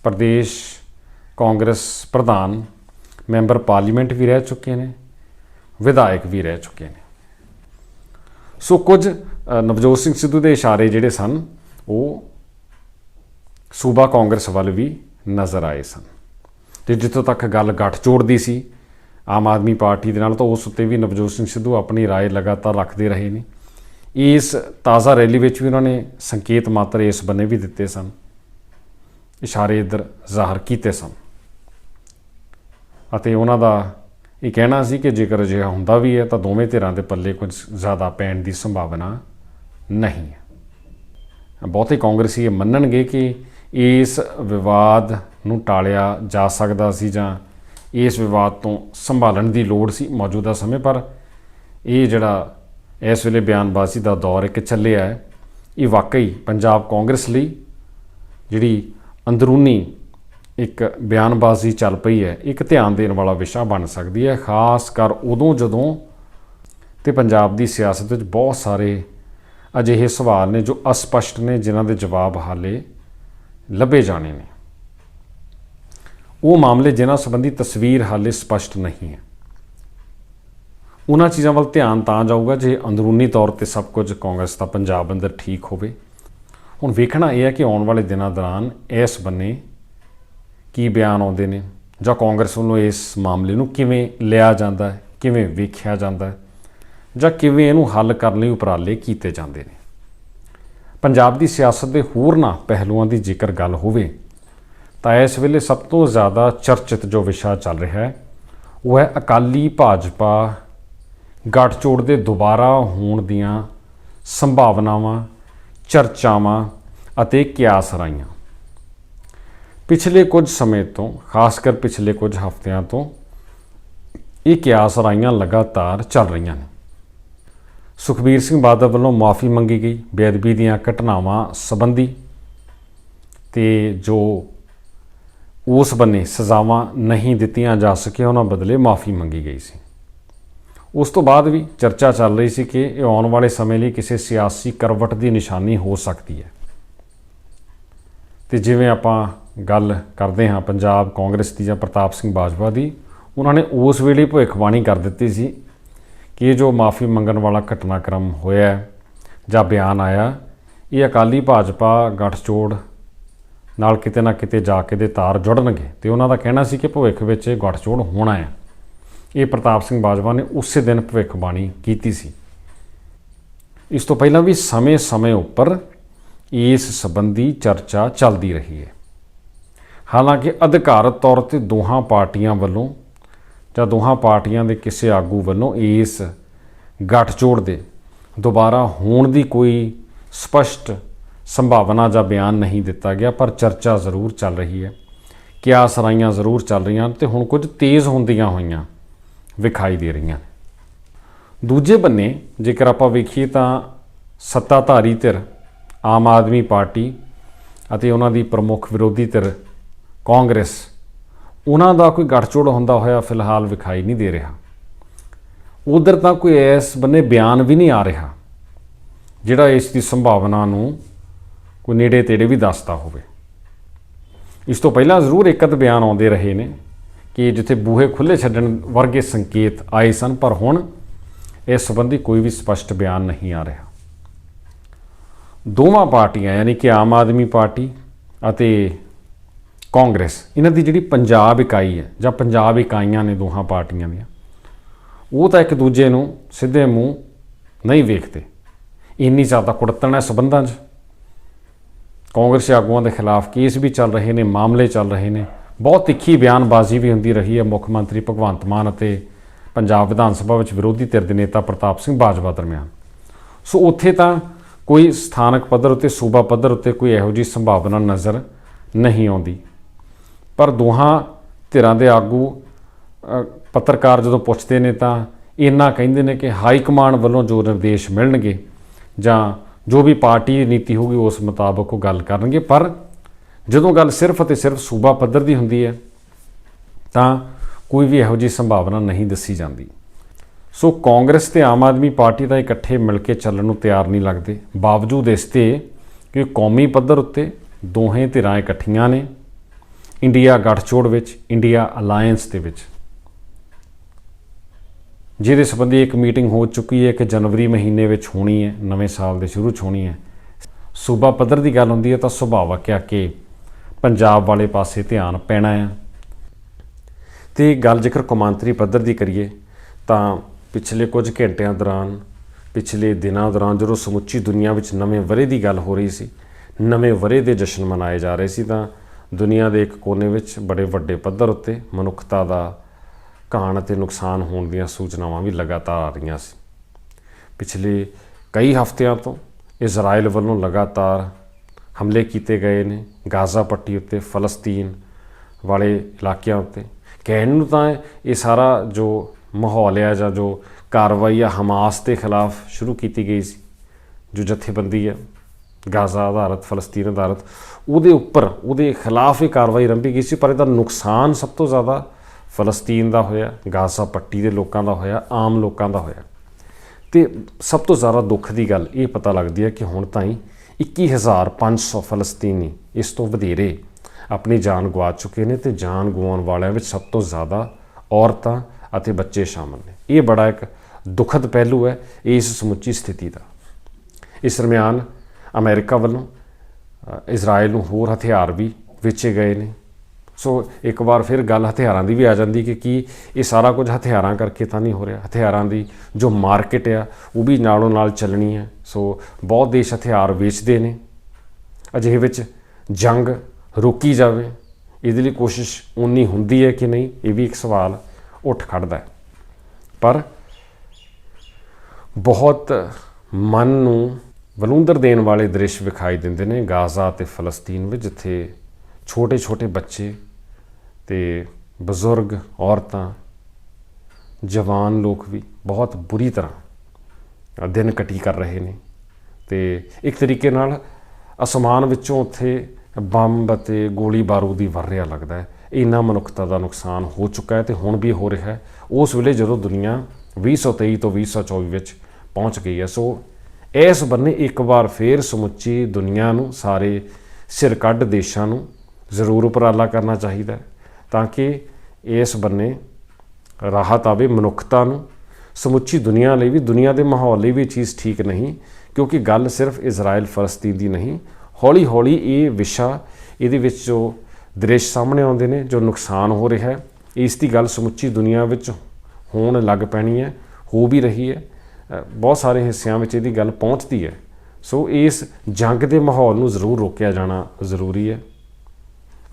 ਪ੍ਰਦੇਸ਼ ਕਾਂਗਰਸ ਪ੍ਰਧਾਨ, ਮੈਂਬਰ ਪਾਰਲੀਮੈਂਟ ਵੀ ਰਹਿ ਚੁੱਕੇ ਨੇ, ਵਿਧਾਇਕ ਵੀ ਰਹਿ ਚੁੱਕੇ ਨੇ। ਸੋ ਕੁਝ ਨਵਜੋਤ ਸਿੰਘ ਸਿੱਧੂ ਦੇ ਇਸ਼ਾਰੇ ਜਿਹੜੇ ਸਨ, ਉਹ ਸੂਬਾ ਕਾਂਗਰਸ ਵੱਲ ਵੀ ਨਜ਼ਰ ਆਏ ਸਨ ਤੇ ਜਿੱਥੋਂ ਤੱਕ ਗੱਲ ਗੱਠਜੋੜ ਦੀ ਸੀ ਆਮ ਆਦਮੀ ਪਾਰਟੀ ਦੇ ਨਾਲ ਤਾਂ ਉਸ ਉੱਤੇ ਵੀ ਨਵਜੋਤ ਸਿੰਘ ਸਿੱਧੂ ਆਪਣੀ رائے ਲਗਾਤਾਰ ਰੱਖਦੇ ਰਹੇ ਨੇ ਇਸ ਤਾਜ਼ਾ ਰੈਲੀ ਵਿੱਚ ਵੀ ਉਹਨਾਂ ਨੇ ਸੰਕੇਤ ਮਾਤਰ ਇਸ ਬੰਨੇ ਵੀ ਦਿੱਤੇ ਸਨ ਇਸ਼ਾਰੇ ਇੱਧਰ ਜ਼ਾਹਰ ਕੀਤੇ ਸਨ ਅਤੇ ਉਹਨਾਂ ਦਾ ਇਹ ਕਹਿਣਾ ਸੀ ਕਿ ਜੇਕਰ ਅਜਿਹਾ ਹੁੰਦਾ ਵੀ ਹੈ ਤਾਂ ਦੋਵੇਂ ਧਿਰਾਂ ਦੇ ਪੱਲੇ ਕੁਝ ਜ਼ਿਆਦਾ ਪੈਣ ਦੀ ਸੰਭਾਵਨਾ ਨਹੀਂ ਹੈ ਬਹੁਤੇ ਕਾਂਗਰਸੀ ਇਹ ਮੰਨਣਗੇ ਕਿ ਇਸ ਵਿਵਾਦ ਨੂੰ ਟਾਲਿਆ ਜਾ ਸਕਦਾ ਸੀ ਜਾਂ ਇਸ ਵਿਵਾਦ ਤੋਂ ਸੰਭਾਲਣ ਦੀ ਲੋੜ ਸੀ ਮੌਜੂਦਾ ਸਮੇਂ, ਪਰ ਇਹ ਜਿਹੜਾ ਇਸ ਵੇਲੇ ਬਿਆਨਬਾਜ਼ੀ ਦਾ ਦੌਰ ਇੱਕ ਚੱਲਿਆ ਹੈ, ਇਹ ਵਾਕਈ ਪੰਜਾਬ ਕਾਂਗਰਸ ਲਈ ਜਿਹੜੀ ਅੰਦਰੂਨੀ ਇੱਕ ਬਿਆਨਬਾਜ਼ੀ ਚੱਲ ਪਈ ਹੈ, ਇੱਕ ਧਿਆਨ ਦੇਣ ਵਾਲਾ ਵਿਸ਼ਾ ਬਣ ਸਕਦੀ ਹੈ, ਖਾਸ ਕਰ ਉਦੋਂ ਜਦੋਂ ਤੇ ਪੰਜਾਬ ਦੀ ਸਿਆਸਤ ਵਿੱਚ ਬਹੁਤ ਸਾਰੇ ਅਜਿਹੇ ਸਵਾਲ ਨੇ ਜੋ ਅਸਪਸ਼ਟ ਨੇ, ਜਿਨ੍ਹਾਂ ਦੇ ਜਵਾਬ ਹਾਲੇ ਲੱਭੇ ਜਾਣੇ ਨੇ। ਉਹ ਮਾਮਲੇ ਜਿਨ੍ਹਾਂ ਸੰਬੰਧੀ ਤਸਵੀਰ ਹਾਲੇ ਸਪਸ਼ਟ ਨਹੀਂ ਹੈ। ਉਹਨਾਂ ਚੀਜ਼ਾਂ ਵੱਲ ਧਿਆਨ ਤਾਂ ਜਾਊਗਾ ਜੇ ਅੰਦਰੂਨੀ ਤੌਰ ਤੇ ਸਭ ਕੁਝ ਕਾਂਗਰਸ ਦਾ ਪੰਜਾਬ ਅੰਦਰ ਠੀਕ ਹੋਵੇ। ਹੁਣ ਵੇਖਣਾ ਇਹ ਹੈ ਕਿ ਆਉਣ ਵਾਲੇ ਦਿਨਾਂ ਦੌਰਾਨ ਇਸ ਬੰਨੇ ਕੀ ਬਿਆਨ ਆਉਂਦੇ ਨੇ ਜਾਂ ਕਾਂਗਰਸ ਵੱਲੋਂ ਇਸ ਮਾਮਲੇ ਨੂੰ ਕਿਵੇਂ ਲਿਆ ਜਾਂਦਾ ਹੈ, ਕਿਵੇਂ ਵੇਖਿਆ ਜਾਂਦਾ ਹੈ ਜਾਂ ਕਿਵੇਂ ਇਹਨੂੰ ਹੱਲ ਕਰਨ ਲਈ ਉਪਰਾਲੇ ਕੀਤੇ ਜਾਂਦੇ ਨੇ। ਪੰਜਾਬ ਦੀ ਸਿਆਸਤ ਦੇ ਹੋਰਨਾਂ ਪਹਿਲੂਆਂ ਦੀ ਜੇਕਰ ਗੱਲ ਹੋਵੇ, ਤਾਂ ਇਸ ਵੇਲੇ ਸਭ ਤੋਂ ਜ਼ਿਆਦਾ ਚਰਚਿਤ ਜੋ ਵਿਸ਼ਾ ਚੱਲ ਰਿਹਾ ਹੈ, ਉਹ ਹੈ ਅਕਾਲੀ ਭਾਜਪਾ ਗੱਠਜੋੜ ਦੇ ਦੁਬਾਰਾ ਹੋਣ ਦੀਆਂ ਸੰਭਾਵਨਾਵਾਂ, ਚਰਚਾਵਾਂ ਅਤੇ ਕਿਆਸ ਰਾਈਆਂ ਪਿਛਲੇ ਕੁਝ ਸਮੇਂ ਤੋਂ, ਖਾਸ ਕਰ ਪਿਛਲੇ ਕੁਝ ਹਫ਼ਤਿਆਂ ਤੋਂ, ਇਹ ਕਿਆਸ ਰਾਈਆਂ ਲਗਾਤਾਰ ਚੱਲ ਰਹੀਆਂ ਨੇ। ਸੁਖਬੀਰ ਸਿੰਘ ਬਾਦਲ ਵੱਲੋਂ ਮਾਫੀ ਮੰਗੀ ਗਈ। ਬੇਅਦਬੀ ਦੀਆਂ ਘਟਨਾਵਾਂ ਸੰਬੰਧੀ ਤੇ ਜੋ ਉਸ ਬੰਨੇ ਸਜ਼ਾਵਾਂ ਨਹੀਂ ਦਿੱਤੀਆਂ ਜਾ ਸਕੀਆਂ, ਉਹਨਾਂ ਬਦਲੇ ਮਾਫੀ ਮੰਗੀ ਗਈ ਸੀ। ਉਸ ਤੋਂ ਬਾਅਦ ਵੀ ਚਰਚਾ ਚੱਲ ਰਹੀ ਸੀ ਕਿ ਇਹ ਆਉਣ ਵਾਲੇ ਸਮੇਂ ਲਈ ਕਿਸੇ ਸਿਆਸੀ ਕਰਵਟ ਦੀ ਨਿਸ਼ਾਨੀ ਹੋ ਸਕਦੀ ਹੈ। ਤੇ ਜਿਵੇਂ ਆਪਾਂ ਗੱਲ ਕਰਦੇ ਹਾਂ ਪੰਜਾਬ ਕਾਂਗਰਸ ਦੀ ਜਾਂ ਪ੍ਰਤਾਪ ਸਿੰਘ ਬਾਜਵਾ ਦੀ, ਉਹਨਾਂ ਨੇ ਉਸ ਵੇਲੇ ਭਵਿੱਖਬਾਣੀ ਕਰ ਦਿੱਤੀ ਸੀ ਕਿ ਜੋ ਮਾਫੀ ਮੰਗਣ ਵਾਲਾ ਘਟਨਾਕ੍ਰਮ ਹੋਇਆ ਜਾਂ ਬਿਆਨ ਆਇਆ, ਇਹ ਅਕਾਲੀ ਭਾਜਪਾ ਗੱਠਜੋੜ ਨਾਲ ਕਿਤੇ ਨਾ ਕਿਤੇ ਜਾ ਕੇ ਦੇ ਤਾਰ ਜੁੜਨਗੇ ਤੇ ਉਹਨਾਂ ਦਾ ਕਹਿਣਾ ਸੀ ਕਿ ਭਵਿੱਖ ਵਿੱਚ ਇਹ ਗੱਠਜੋੜ ਹੋਣਾ ਹੈ। ਇਹ ਪ੍ਰਤਾਪ ਸਿੰਘ ਬਾਜਵਾ ਨੇ ਉਸੇ ਦਿਨ ਭਵਿੱਖਬਾਣੀ ਕੀਤੀ ਸੀ। ਇਸ ਤੋਂ ਪਹਿਲਾਂ ਵੀ ਸਮੇਂ-ਸਮੇਂ ਉੱਪਰ ਇਸ ਸੰਬੰਧੀ ਚਰਚਾ ਚੱਲਦੀ ਰਹੀ ਹੈ। ਹਾਲਾਂਕਿ ਅਧਿਕਾਰਤ ਤੌਰ ਤੇ ਦੋਹਾਂ ਪਾਰਟੀਆਂ ਵੱਲੋਂ ਜਾਂ ਦੋਹਾਂ ਪਾਰਟੀਆਂ ਦੇ ਕਿਸੇ ਆਗੂ ਵੱਲੋਂ ਇਸ ਗੱਠਜੋੜ ਦੇ ਦੁਬਾਰਾ ਹੋਣ ਦੀ ਕੋਈ ਸਪਸ਼ਟ ਸੰਭਾਵਨਾ ਜਾਂ ਬਿਆਨ ਨਹੀਂ ਦਿੱਤਾ ਗਿਆ, ਪਰ ਚਰਚਾ ਜ਼ਰੂਰ ਚੱਲ ਰਹੀ ਹੈ। ਕਿਆ ਸਰਾਈਆਂ ਜ਼ਰੂਰ ਚੱਲ ਰਹੀਆਂ ਤੇ ਹੁਣ ਕੁਝ ਤੇਜ਼ ਹੁੰਦੀਆਂ ਹੋਈਆਂ ਵਿਖਾਈ ਦੇ ਰਹੀਆਂ ਦੂਜੇ ਬੰਨੇ ਜੇਕਰ ਆਪਾਂ ਵੇਖੀਏ ਤਾਂ ਸੱਤਾਧਾਰੀ ਧਿਰ, ਆਮ ਆਦਮੀ ਪਾਰਟੀ ਅਤੇ ਉਹਨਾਂ ਦੀ ਪ੍ਰਮੁੱਖ ਵਿਰੋਧੀ ਧਿਰ ਕਾਂਗਰਸ ਉਹਨਾਂ ਦਾ ਕੋਈ ਗੱਠਜੋੜ ਹੁੰਦਾ ਹੋਇਆ ਫਿਲਹਾਲ ਵਿਖਾਈ ਨਹੀਂ ਦੇ ਰਿਹਾ। ਉਧਰ ਤਾਂ ਕੋਈ ਇਸ ਬੰਨੇ ਬਿਆਨ ਵੀ ਨਹੀਂ ਆ ਰਿਹਾ, ਜਿਹੜਾ ਇਸ ਦੀ ਸੰਭਾਵਨਾ ਨੂੰ ਕੋਈ ਨੇੜੇ ਤੇੜੇ ਵੀ ਦੱਸਦਾ ਹੋਵੇ। ਇਸ ਤੋਂ ਪਹਿਲਾਂ ਜ਼ਰੂਰ ਇੱਕ ਅੱਧ ਬਿਆਨ ਆਉਂਦੇ ਰਹੇ ਨੇ ਕਿ ਜਿੱਥੇ ਬੂਹੇ ਖੁੱਲੇ ਛੱਡਣ ਵਰਗੇ ਸੰਕੇਤ ਆਏ ਸਨ, ਪਰ ਹੁਣ ਇਸ ਸੰਬੰਧੀ ਕੋਈ ਵੀ ਸਪਸ਼ਟ ਬਿਆਨ ਨਹੀਂ ਆ ਰਿਹਾ। ਦੋਵਾਂ ਪਾਰਟੀਆਂ, ਯਾਨੀ ਕਿ ਆਮ ਆਦਮੀ ਪਾਰਟੀ ਅਤੇ ਕਾਂਗਰਸ। ਇਹਨਾਂ ਦੀ ਜਿਹੜੀ ਪੰਜਾਬ ਇਕਾਈ ਹੈ, ਜਾਂ ਪੰਜਾਬ ਇਕਾਈਆਂ ਨੇ ਦੋਹਾਂ ਪਾਰਟੀਆਂ ਦੀਆਂ, ਉਹ ਤਾਂ ਇੱਕ ਦੂਜੇ ਨੂੰ ਸਿੱਧੇ ਮੂੰਹ ਨਹੀਂ ਵੇਖਦੇ। ਇੰਨੀ ਜ਼ਿਆਦਾ ਕੁੜਤਣ ਹੈ ਸਬੰਧਾਂ 'ਚ। ਕਾਂਗਰਸੀ ਆਗੂਆਂ ਦੇ ਖਿਲਾਫ ਕੇਸ ਵੀ ਚੱਲ ਰਹੇ ਨੇ, ਮਾਮਲੇ ਚੱਲ ਰਹੇ ਨੇ। ਬਹੁਤ ਤਿੱਖੀ ਬਿਆਨਬਾਜ਼ੀ ਵੀ ਹੁੰਦੀ ਰਹੀ ਹੈ ਮੁੱਖ ਮੰਤਰੀ ਭਗਵੰਤ ਮਾਨ ਅਤੇ ਪੰਜਾਬ ਵਿਧਾਨ ਸਭਾ ਵਿੱਚ ਵਿਰੋਧੀ ਧਿਰ ਦੇ ਨੇਤਾ ਪ੍ਰਤਾਪ ਸਿੰਘ ਬਾਜਵਾ ਦਰਮਿਆਨ। ਸੋ ਉੱਥੇ ਤਾਂ ਕੋਈ ਸਥਾਨਕ ਪੱਧਰ ਉੱਤੇ, ਸੂਬਾ ਪੱਧਰ ਉੱਤੇ ਕੋਈ ਇਹੋ ਜਿਹੀ ਸੰਭਾਵਨਾ ਨਜ਼ਰ ਨਹੀਂ ਆਉਂਦੀ। ਪਰ ਦੋਹਾਂ ਧਿਰਾਂ ਦੇ ਆਗੂ ਪੱਤਰਕਾਰ ਜਦੋਂ ਪੁੱਛਦੇ ਨੇ ਤਾਂ ਇੰਨਾ ਕਹਿੰਦੇ ਨੇ ਕਿ ਹਾਈ ਕਮਾਂਡ ਵੱਲੋਂ ਜੋ ਨਿਰਦੇਸ਼ ਮਿਲਣਗੇ ਜਾਂ ਜੋ ਵੀ ਪਾਰਟੀ ਦੀ ਨੀਤੀ ਹੋਊਗੀ ਉਸ ਮੁਤਾਬਕ ਉਹ ਗੱਲ ਕਰਨਗੇ। ਪਰ ਜਦੋਂ ਗੱਲ ਸਿਰਫ ਅਤੇ ਸਿਰਫ ਸੂਬਾ ਪੱਧਰ ਦੀ ਹੁੰਦੀ ਹੈ, ਤਾਂ ਕੋਈ ਵੀ ਇਹੋ ਜਿਹੀ ਸੰਭਾਵਨਾ ਨਹੀਂ ਦੱਸੀ ਜਾਂਦੀ। ਸੋ ਕਾਂਗਰਸ ਤੇ ਆਮ ਆਦਮੀ ਪਾਰਟੀ ਤਾਂ ਇਕੱਠੇ ਮਿਲ ਕੇ ਚੱਲਣ ਨੂੰ ਤਿਆਰ ਨਹੀਂ ਲੱਗਦੇ। ਬਾਵਜੂਦ ਇਸ ਤੇ ਕਿ ਕੌਮੀ ਪੱਧਰ ਉੱਤੇ ਦੋਹੇ ਧਿਰਾਂ ਇਕੱਠੀਆਂ ਨੇ ਇੰਡੀਆ ਗੱਠਜੋੜ ਵਿੱਚ, ਇੰਡੀਆ ਅਲਾਈਅੰਸ ਦੇ ਵਿੱਚ। ਜਿਹਦੇ ਸੰਬੰਧੀ ਇੱਕ ਮੀਟਿੰਗ ਹੋ ਚੁੱਕੀ ਹੈ ਕਿ ਜਨਵਰੀ ਮਹੀਨੇ ਵਿੱਚ ਹੋਣੀ ਹੈ, ਨਵੇਂ ਸਾਲ ਦੇ ਸ਼ੁਰੂ 'ਚ ਹੋਣੀ ਹੈ। ਸੂਬਾ ਪੱਧਰ ਦੀ ਗੱਲ ਹੁੰਦੀ ਹੈ ਤਾਂ ਸੁਭਾਵਕ ਹੈ ਕਿ ਪੰਜਾਬ ਵਾਲੇ ਪਾਸੇ ਧਿਆਨ ਪੈਣਾ ਹੈ। ਤੇ ਗੱਲ ਜੇਕਰ ਕੌਮਾਂਤਰੀ ਪੱਧਰ ਦੀ ਕਰੀਏ, ਤਾਂ ਪਿਛਲੇ ਕੁਝ ਘੰਟਿਆਂ ਦੌਰਾਨ, ਪਿਛਲੇ ਦਿਨਾਂ ਦੌਰਾਨ ਜਦੋਂ ਸਮੁੱਚੀ ਦੁਨੀਆ ਵਿੱਚ ਨਵੇਂ ਵਰੇ ਦੀ ਗੱਲ ਹੋ ਰਹੀ ਸੀ, ਨਵੇਂ ਵਰੇ ਦੇ ਜਸ਼ਨ ਮਨਾਏ ਜਾ ਰਹੇ ਸੀ, ਤਾਂ ਦੁਨੀਆ ਦੇ ਇੱਕ ਕੋਨੇ ਵਿੱਚ ਬੜੇ ਵੱਡੇ ਪੱਧਰ ਉੱਤੇ ਮਨੁੱਖਤਾ ਦਾ ਘਾਣ ਅਤੇ ਨੁਕਸਾਨ ਹੋਣ ਦੀਆਂ ਸੂਚਨਾਵਾਂ ਵੀ ਲਗਾਤਾਰ ਆ ਰਹੀਆਂ ਸੀ। ਪਿਛਲੇ ਕਈ ਹਫ਼ਤਿਆਂ ਤੋਂ ਇਜ਼ਰਾਈਲ ਵੱਲੋਂ ਲਗਾਤਾਰ ਹਮਲੇ ਕੀਤੇ ਗਏ ਨੇ। ਗਾਜ਼ਾ ਪੱਟੀ ਉੱਤੇ, ਫਲਸਤੀਨ ਵਾਲੇ ਇਲਾਕਿਆਂ ਉੱਤੇ। ਕਹਿਣ ਨੂੰ ਤਾਂ ਇਹ ਸਾਰਾ ਜੋ ਮਾਹੌਲ ਹੈ ਜਾਂ ਜੋ ਕਾਰਵਾਈ ਆ ਹਮਾਸ ਦੇ ਖਿਲਾਫ ਸ਼ੁਰੂ ਕੀਤੀ ਗਈ ਸੀ, ਜੋ ਜਥੇਬੰਦੀ ਹੈ ਗਾਜ਼ਾ ਆਧਾਰਿਤ, ਫਲਸਤੀਨ ਆਧਾਰਿਤ, ਉਹਦੇ ਉੱਪਰ ਉਹਦੇ ਖਿਲਾਫ ਇਹ ਕਾਰਵਾਈ ਆਰੰਭੀ ਗਈ ਸੀ, ਪਰ ਇਹਦਾ ਨੁਕਸਾਨ ਸਭ ਤੋਂ ਜ਼ਿਆਦਾ ਫਲਸਤੀਨ ਦਾ ਹੋਇਆ, ਗਾਜ਼ਾ ਪੱਟੀ ਦੇ ਲੋਕਾਂ ਦਾ ਹੋਇਆ, ਆਮ ਲੋਕਾਂ ਦਾ ਹੋਇਆ। ਤੇ ਸਭ ਤੋਂ ਜ਼ਿਆਦਾ ਦੁੱਖ ਦੀ ਗੱਲ ਇਹ ਪਤਾ ਲੱਗਦੀ ਹੈ ਕਿ ਹੁਣ ਤਾਈਂ 21500 ਫਲਸਤੀਨੀ ਇਸ ਤੋਂ ਵਧੇਰੇ ਆਪਣੀ ਜਾਨ ਗਵਾ ਚੁੱਕੇ ਨੇ ਤੇ ਜਾਨ ਗਵਾਉਣ ਵਾਲਿਆਂ ਵਿੱਚ ਸਭ ਤੋਂ ਜ਼ਿਆਦਾ ਔਰਤਾਂ ਅਤੇ ਬੱਚੇ ਸ਼ਾਮਲ ਨੇ। ਇਹ ਬੜਾ ਇੱਕ ਦੁਖਦ ਪਹਿਲੂ ਹੈ ਇਸ ਸਮੁੱਚੀ ਸਥਿਤੀ ਦਾ। ਇਸ ਦਰਮਿਆਨ ਅਮਰੀਕਾ ਵੱਲੋਂ ਇਜ਼ਰਾਈਲ ਨੂੰ ਹੋਰ ਹਥਿਆਰ ਵੀ ਵੇਚੇ ਗਏ ਨੇ। ਸੋ ਇੱਕ ਵਾਰ ਫਿਰ ਗੱਲ ਹਥਿਆਰਾਂ ਦੀ ਵੀ ਆ ਜਾਂਦੀ ਕਿ ਕੀ ਇਹ ਸਾਰਾ ਕੁਝ ਹਥਿਆਰਾਂ ਕਰਕੇ ਤਾਂ ਨਹੀਂ ਹੋ ਰਿਹਾ। ਹਥਿਆਰਾਂ ਦੀ ਜੋ ਮਾਰਕੀਟ ਆ, ਉਹ ਵੀ ਨਾਲੋਂ ਨਾਲ ਚੱਲਣੀ ਹੈ। ਸੋ ਬਹੁਤ ਦੇਸ਼ ਹਥਿਆਰ ਵੇਚਦੇ ਨੇ। ਅਜਿਹੇ ਵਿੱਚ ਜੰਗ ਰੋਕੀ ਜਾਵੇ, ਇਹਦੇ ਲਈ ਕੋਸ਼ਿਸ਼ ਉਨੀ ਹੁੰਦੀ ਹੈ ਕਿ ਨਹੀਂ, ਇਹ ਵੀ ਇੱਕ ਸਵਾਲ ਉੱਠ ਖੜਦਾ ਪਰ ਬਹੁਤ ਮਨ ਨੂੰ ਵਲੂੰਦਰ ਦੇਣ ਵਾਲੇ ਦ੍ਰਿਸ਼ ਵਿਖਾਈ ਦਿੰਦੇ ਨੇ ਗਾਜ਼ਾ ਤੇ ਫਲਸਤੀਨ ਵਿੱਚ, ਜਿੱਥੇ ਛੋਟੇ-ਛੋਟੇ ਬੱਚੇ ਤੇ ਬਜ਼ੁਰਗ ਔਰਤਾਂ, ਜਵਾਨ ਲੋਕ ਵੀ ਬਹੁਤ ਬੁਰੀ ਤਰ੍ਹਾਂ ਦਿਨ ਕਟੀ ਕਰ ਰਹੇ ਨੇ ਤੇ ਇੱਕ ਤਰੀਕੇ ਨਾਲ ਅਸਮਾਨ ਵਿੱਚੋਂ ਉੱਥੇ ਬੰਬ ਅਤੇ ਗੋਲੀ ਬਾਰੂਦ ਦੀ ਵਰ ਰਿਹਾ ਲੱਗਦਾ ਹੈ। ਇੰਨਾ ਮਨੁੱਖਤਾ ਦਾ ਨੁਕਸਾਨ ਹੋ ਚੁੱਕਾ ਹੈ ਤੇ ਹੁਣ ਵੀ ਹੋ ਰਿਹਾ ਹੈ। ਉਸ ਵੇਲੇ ਜਦੋਂ ਦੁਨੀਆ 2023 ਤੋਂ 2024 ਵਿੱਚ ਪਹੁੰਚ ਗਈ ਹੈ, ਸੋ ਇਸ ਬੰਨੇ ਇੱਕ ਵਾਰ ਫੇਰ ਸਮੁੱਚੀ ਦੁਨੀਆ ਨੂੰ, ਸਾਰੇ ਸਿਰ ਕੱਢ ਦੇਸ਼ਾਂ ਨੂੰ ਜ਼ਰੂਰ ਉਪਰਾਲਾ ਕਰਨਾ ਚਾਹੀਦਾ ਹੈ ਤਾਂ ਕਿ ਇਸ ਬੰਨੇ ਰਾਹਤ ਆਵੇ ਮਨੁੱਖਤਾ ਨੂੰ। ਸਮੁੱਚੀ ਦੁਨੀਆ ਲਈ ਵੀ, ਦੁਨੀਆ ਦੇ ਮਾਹੌਲ ਲਈ ਵੀ ਇਹ ਚੀਜ਼ ਠੀਕ ਨਹੀਂ, ਕਿਉਂਕਿ ਗੱਲ ਸਿਰਫ ਇਜ਼ਰਾਈਲ ਫਲਸਤੀਨ ਦੀ ਨਹੀਂ। ਹੌਲੀ ਹੌਲੀ ਇਹ ਵਿਸ਼ਾ ਇਹਦੇ ਵਿੱਚ ਜੋ ਦ੍ਰਿਸ਼ ਸਾਹਮਣੇ ਆਉਂਦੇ ਨੇ, ਜੋ ਨੁਕਸਾਨ ਹੋ ਰਿਹਾ ਹੈ, ਇਸ ਦੀ ਗੱਲ ਸਮੁੱਚੀ ਦੁਨੀਆ ਵਿੱਚ ਹੋਣ ਲੱਗ ਪੈਣੀ ਹੈ, ਹੋ ਵੀ ਰਹੀ ਹੈ। ਬਹੁਤ ਸਾਰੇ ਹਿੱਸਿਆਂ ਵਿੱਚ ਇਹਦੀ ਗੱਲ ਪਹੁੰਚਦੀ ਹੈ। ਸੋ ਇਸ ਜੰਗ ਦੇ ਮਾਹੌਲ ਨੂੰ ਜ਼ਰੂਰ ਰੋਕਿਆ ਜਾਣਾ ਜ਼ਰੂਰੀ ਹੈ।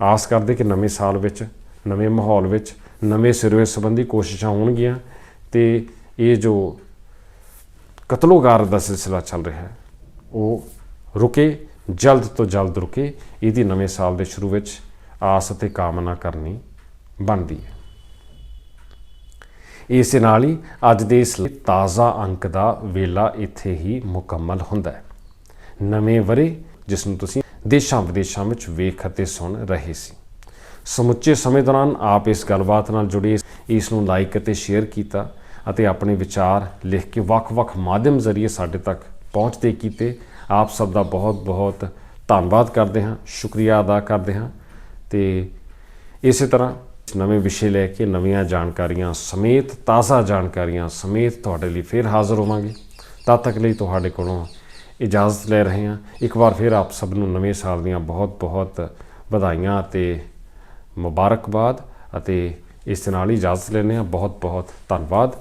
ਆਸ ਕਰਦੇ ਕਿ ਨਵੇਂ ਸਾਲ ਵਿੱਚ, ਨਵੇਂ ਮਾਹੌਲ ਵਿੱਚ, ਨਵੇਂ ਸਿਰੇ ਸੰਬੰਧੀ ਕੋਸ਼ਿਸ਼ਾਂ ਹੋਣਗੀਆਂ ਤੇ ਇਹ ਜੋ ਕਤਲੋਗਾਰ ਦਾ ਸਿਲਸਿਲਾ ਚੱਲ ਰਿਹਾ ਹੈ, ਉਹ ਰੁਕੇ, ਜਲਦ ਤੋਂ ਜਲਦ ਰੁਕੇ। ਇਹਦੀ ਨਵੇਂ ਸਾਲ ਦੇ ਸ਼ੁਰੂ ਵਿੱਚ ਆਸ ਅਤੇ ਕਾਮਨਾ ਕਰਨੀ ਬਣਦੀ ਹੈ। ਇਸ ਨਾਲ ਹੀ ਅੱਜ ਦੇ ਇਸ ਤਾਜ਼ਾ ਅੰਕ ਦਾ ਵੇਲਾ ਇੱਥੇ ਹੀ ਮੁਕੰਮਲ ਹੁੰਦਾ ਹੈ। ਨਵੇਂ ਵਰੇ, ਜਿਸ ਨੂੰ ਤੁਸੀਂ ਦੇਸ਼ਾਂ ਵਿਦੇਸ਼ਾਂ ਵਿੱਚ ਵੇਖ ਅਤੇ ਸੁਣ ਰਹੇ ਸੀ। ਸਮੁੱਚੇ ਸਮੇਂ ਦੌਰਾਨ ਆਪ ਇਸ ਗੱਲਬਾਤ ਨਾਲ ਜੁੜੇ, ਇਸ ਨੂੰ ਲਾਈਕ ਅਤੇ ਸ਼ੇਅਰ ਕੀਤਾ ਅਤੇ ਆਪਣੇ ਵਿਚਾਰ ਲਿਖ ਕੇ ਵੱਖ-ਵੱਖ ਮਾਧਿਅਮ ਜ਼ਰੀਏ ਸਾਡੇ ਤੱਕ ਪਹੁੰਚਦੇ ਕੀਤੇ, ਆਪ ਸਭ ਦਾ ਬਹੁਤ-ਬਹੁਤ ਧੰਨਵਾਦ ਕਰਦੇ ਹਾਂ, ਸ਼ੁਕਰੀਆ ਅਦਾ ਕਰਦੇ ਹਾਂ ਤੇ ਇਸੇ ਤਰ੍ਹਾਂ ਨਵੇਂ ਵਿਸ਼ੇ ਲੈ ਕੇ ਨਵੀਆਂ ਜਾਣਕਾਰੀਆਂ ਸਮੇਤ ਤਾਜ਼ਾ ਜਾਣਕਾਰੀਆਂ ਸਮੇਤ ਤੁਹਾਡੇ ਲਈ ਫਿਰ ਹਾਜ਼ਰ ਹੋਵਾਂਗੇ। ਤਦ ਤੱਕ ਲਈ ਤੁਹਾਡੇ ਕੋਲੋਂ ਇਜਾਜ਼ਤ ਲੈ ਰਹੇ ਹਾਂ। ਇੱਕ ਵਾਰ ਫਿਰ ਆਪ ਸਭ ਨੂੰ ਨਵੇਂ ਸਾਲ ਦੀਆਂ ਬਹੁਤ-ਬਹੁਤ ਵਧਾਈਆਂ ਅਤੇ ਮੁਬਾਰਕਬਾਦ ਅਤੇ ਇਸ ਦੇ ਨਾਲ ਹੀ ਇਜਾਜ਼ਤ ਲੈਂਦੇ ਹਾਂ। ਬਹੁਤ-ਬਹੁਤ ਧੰਨਵਾਦ।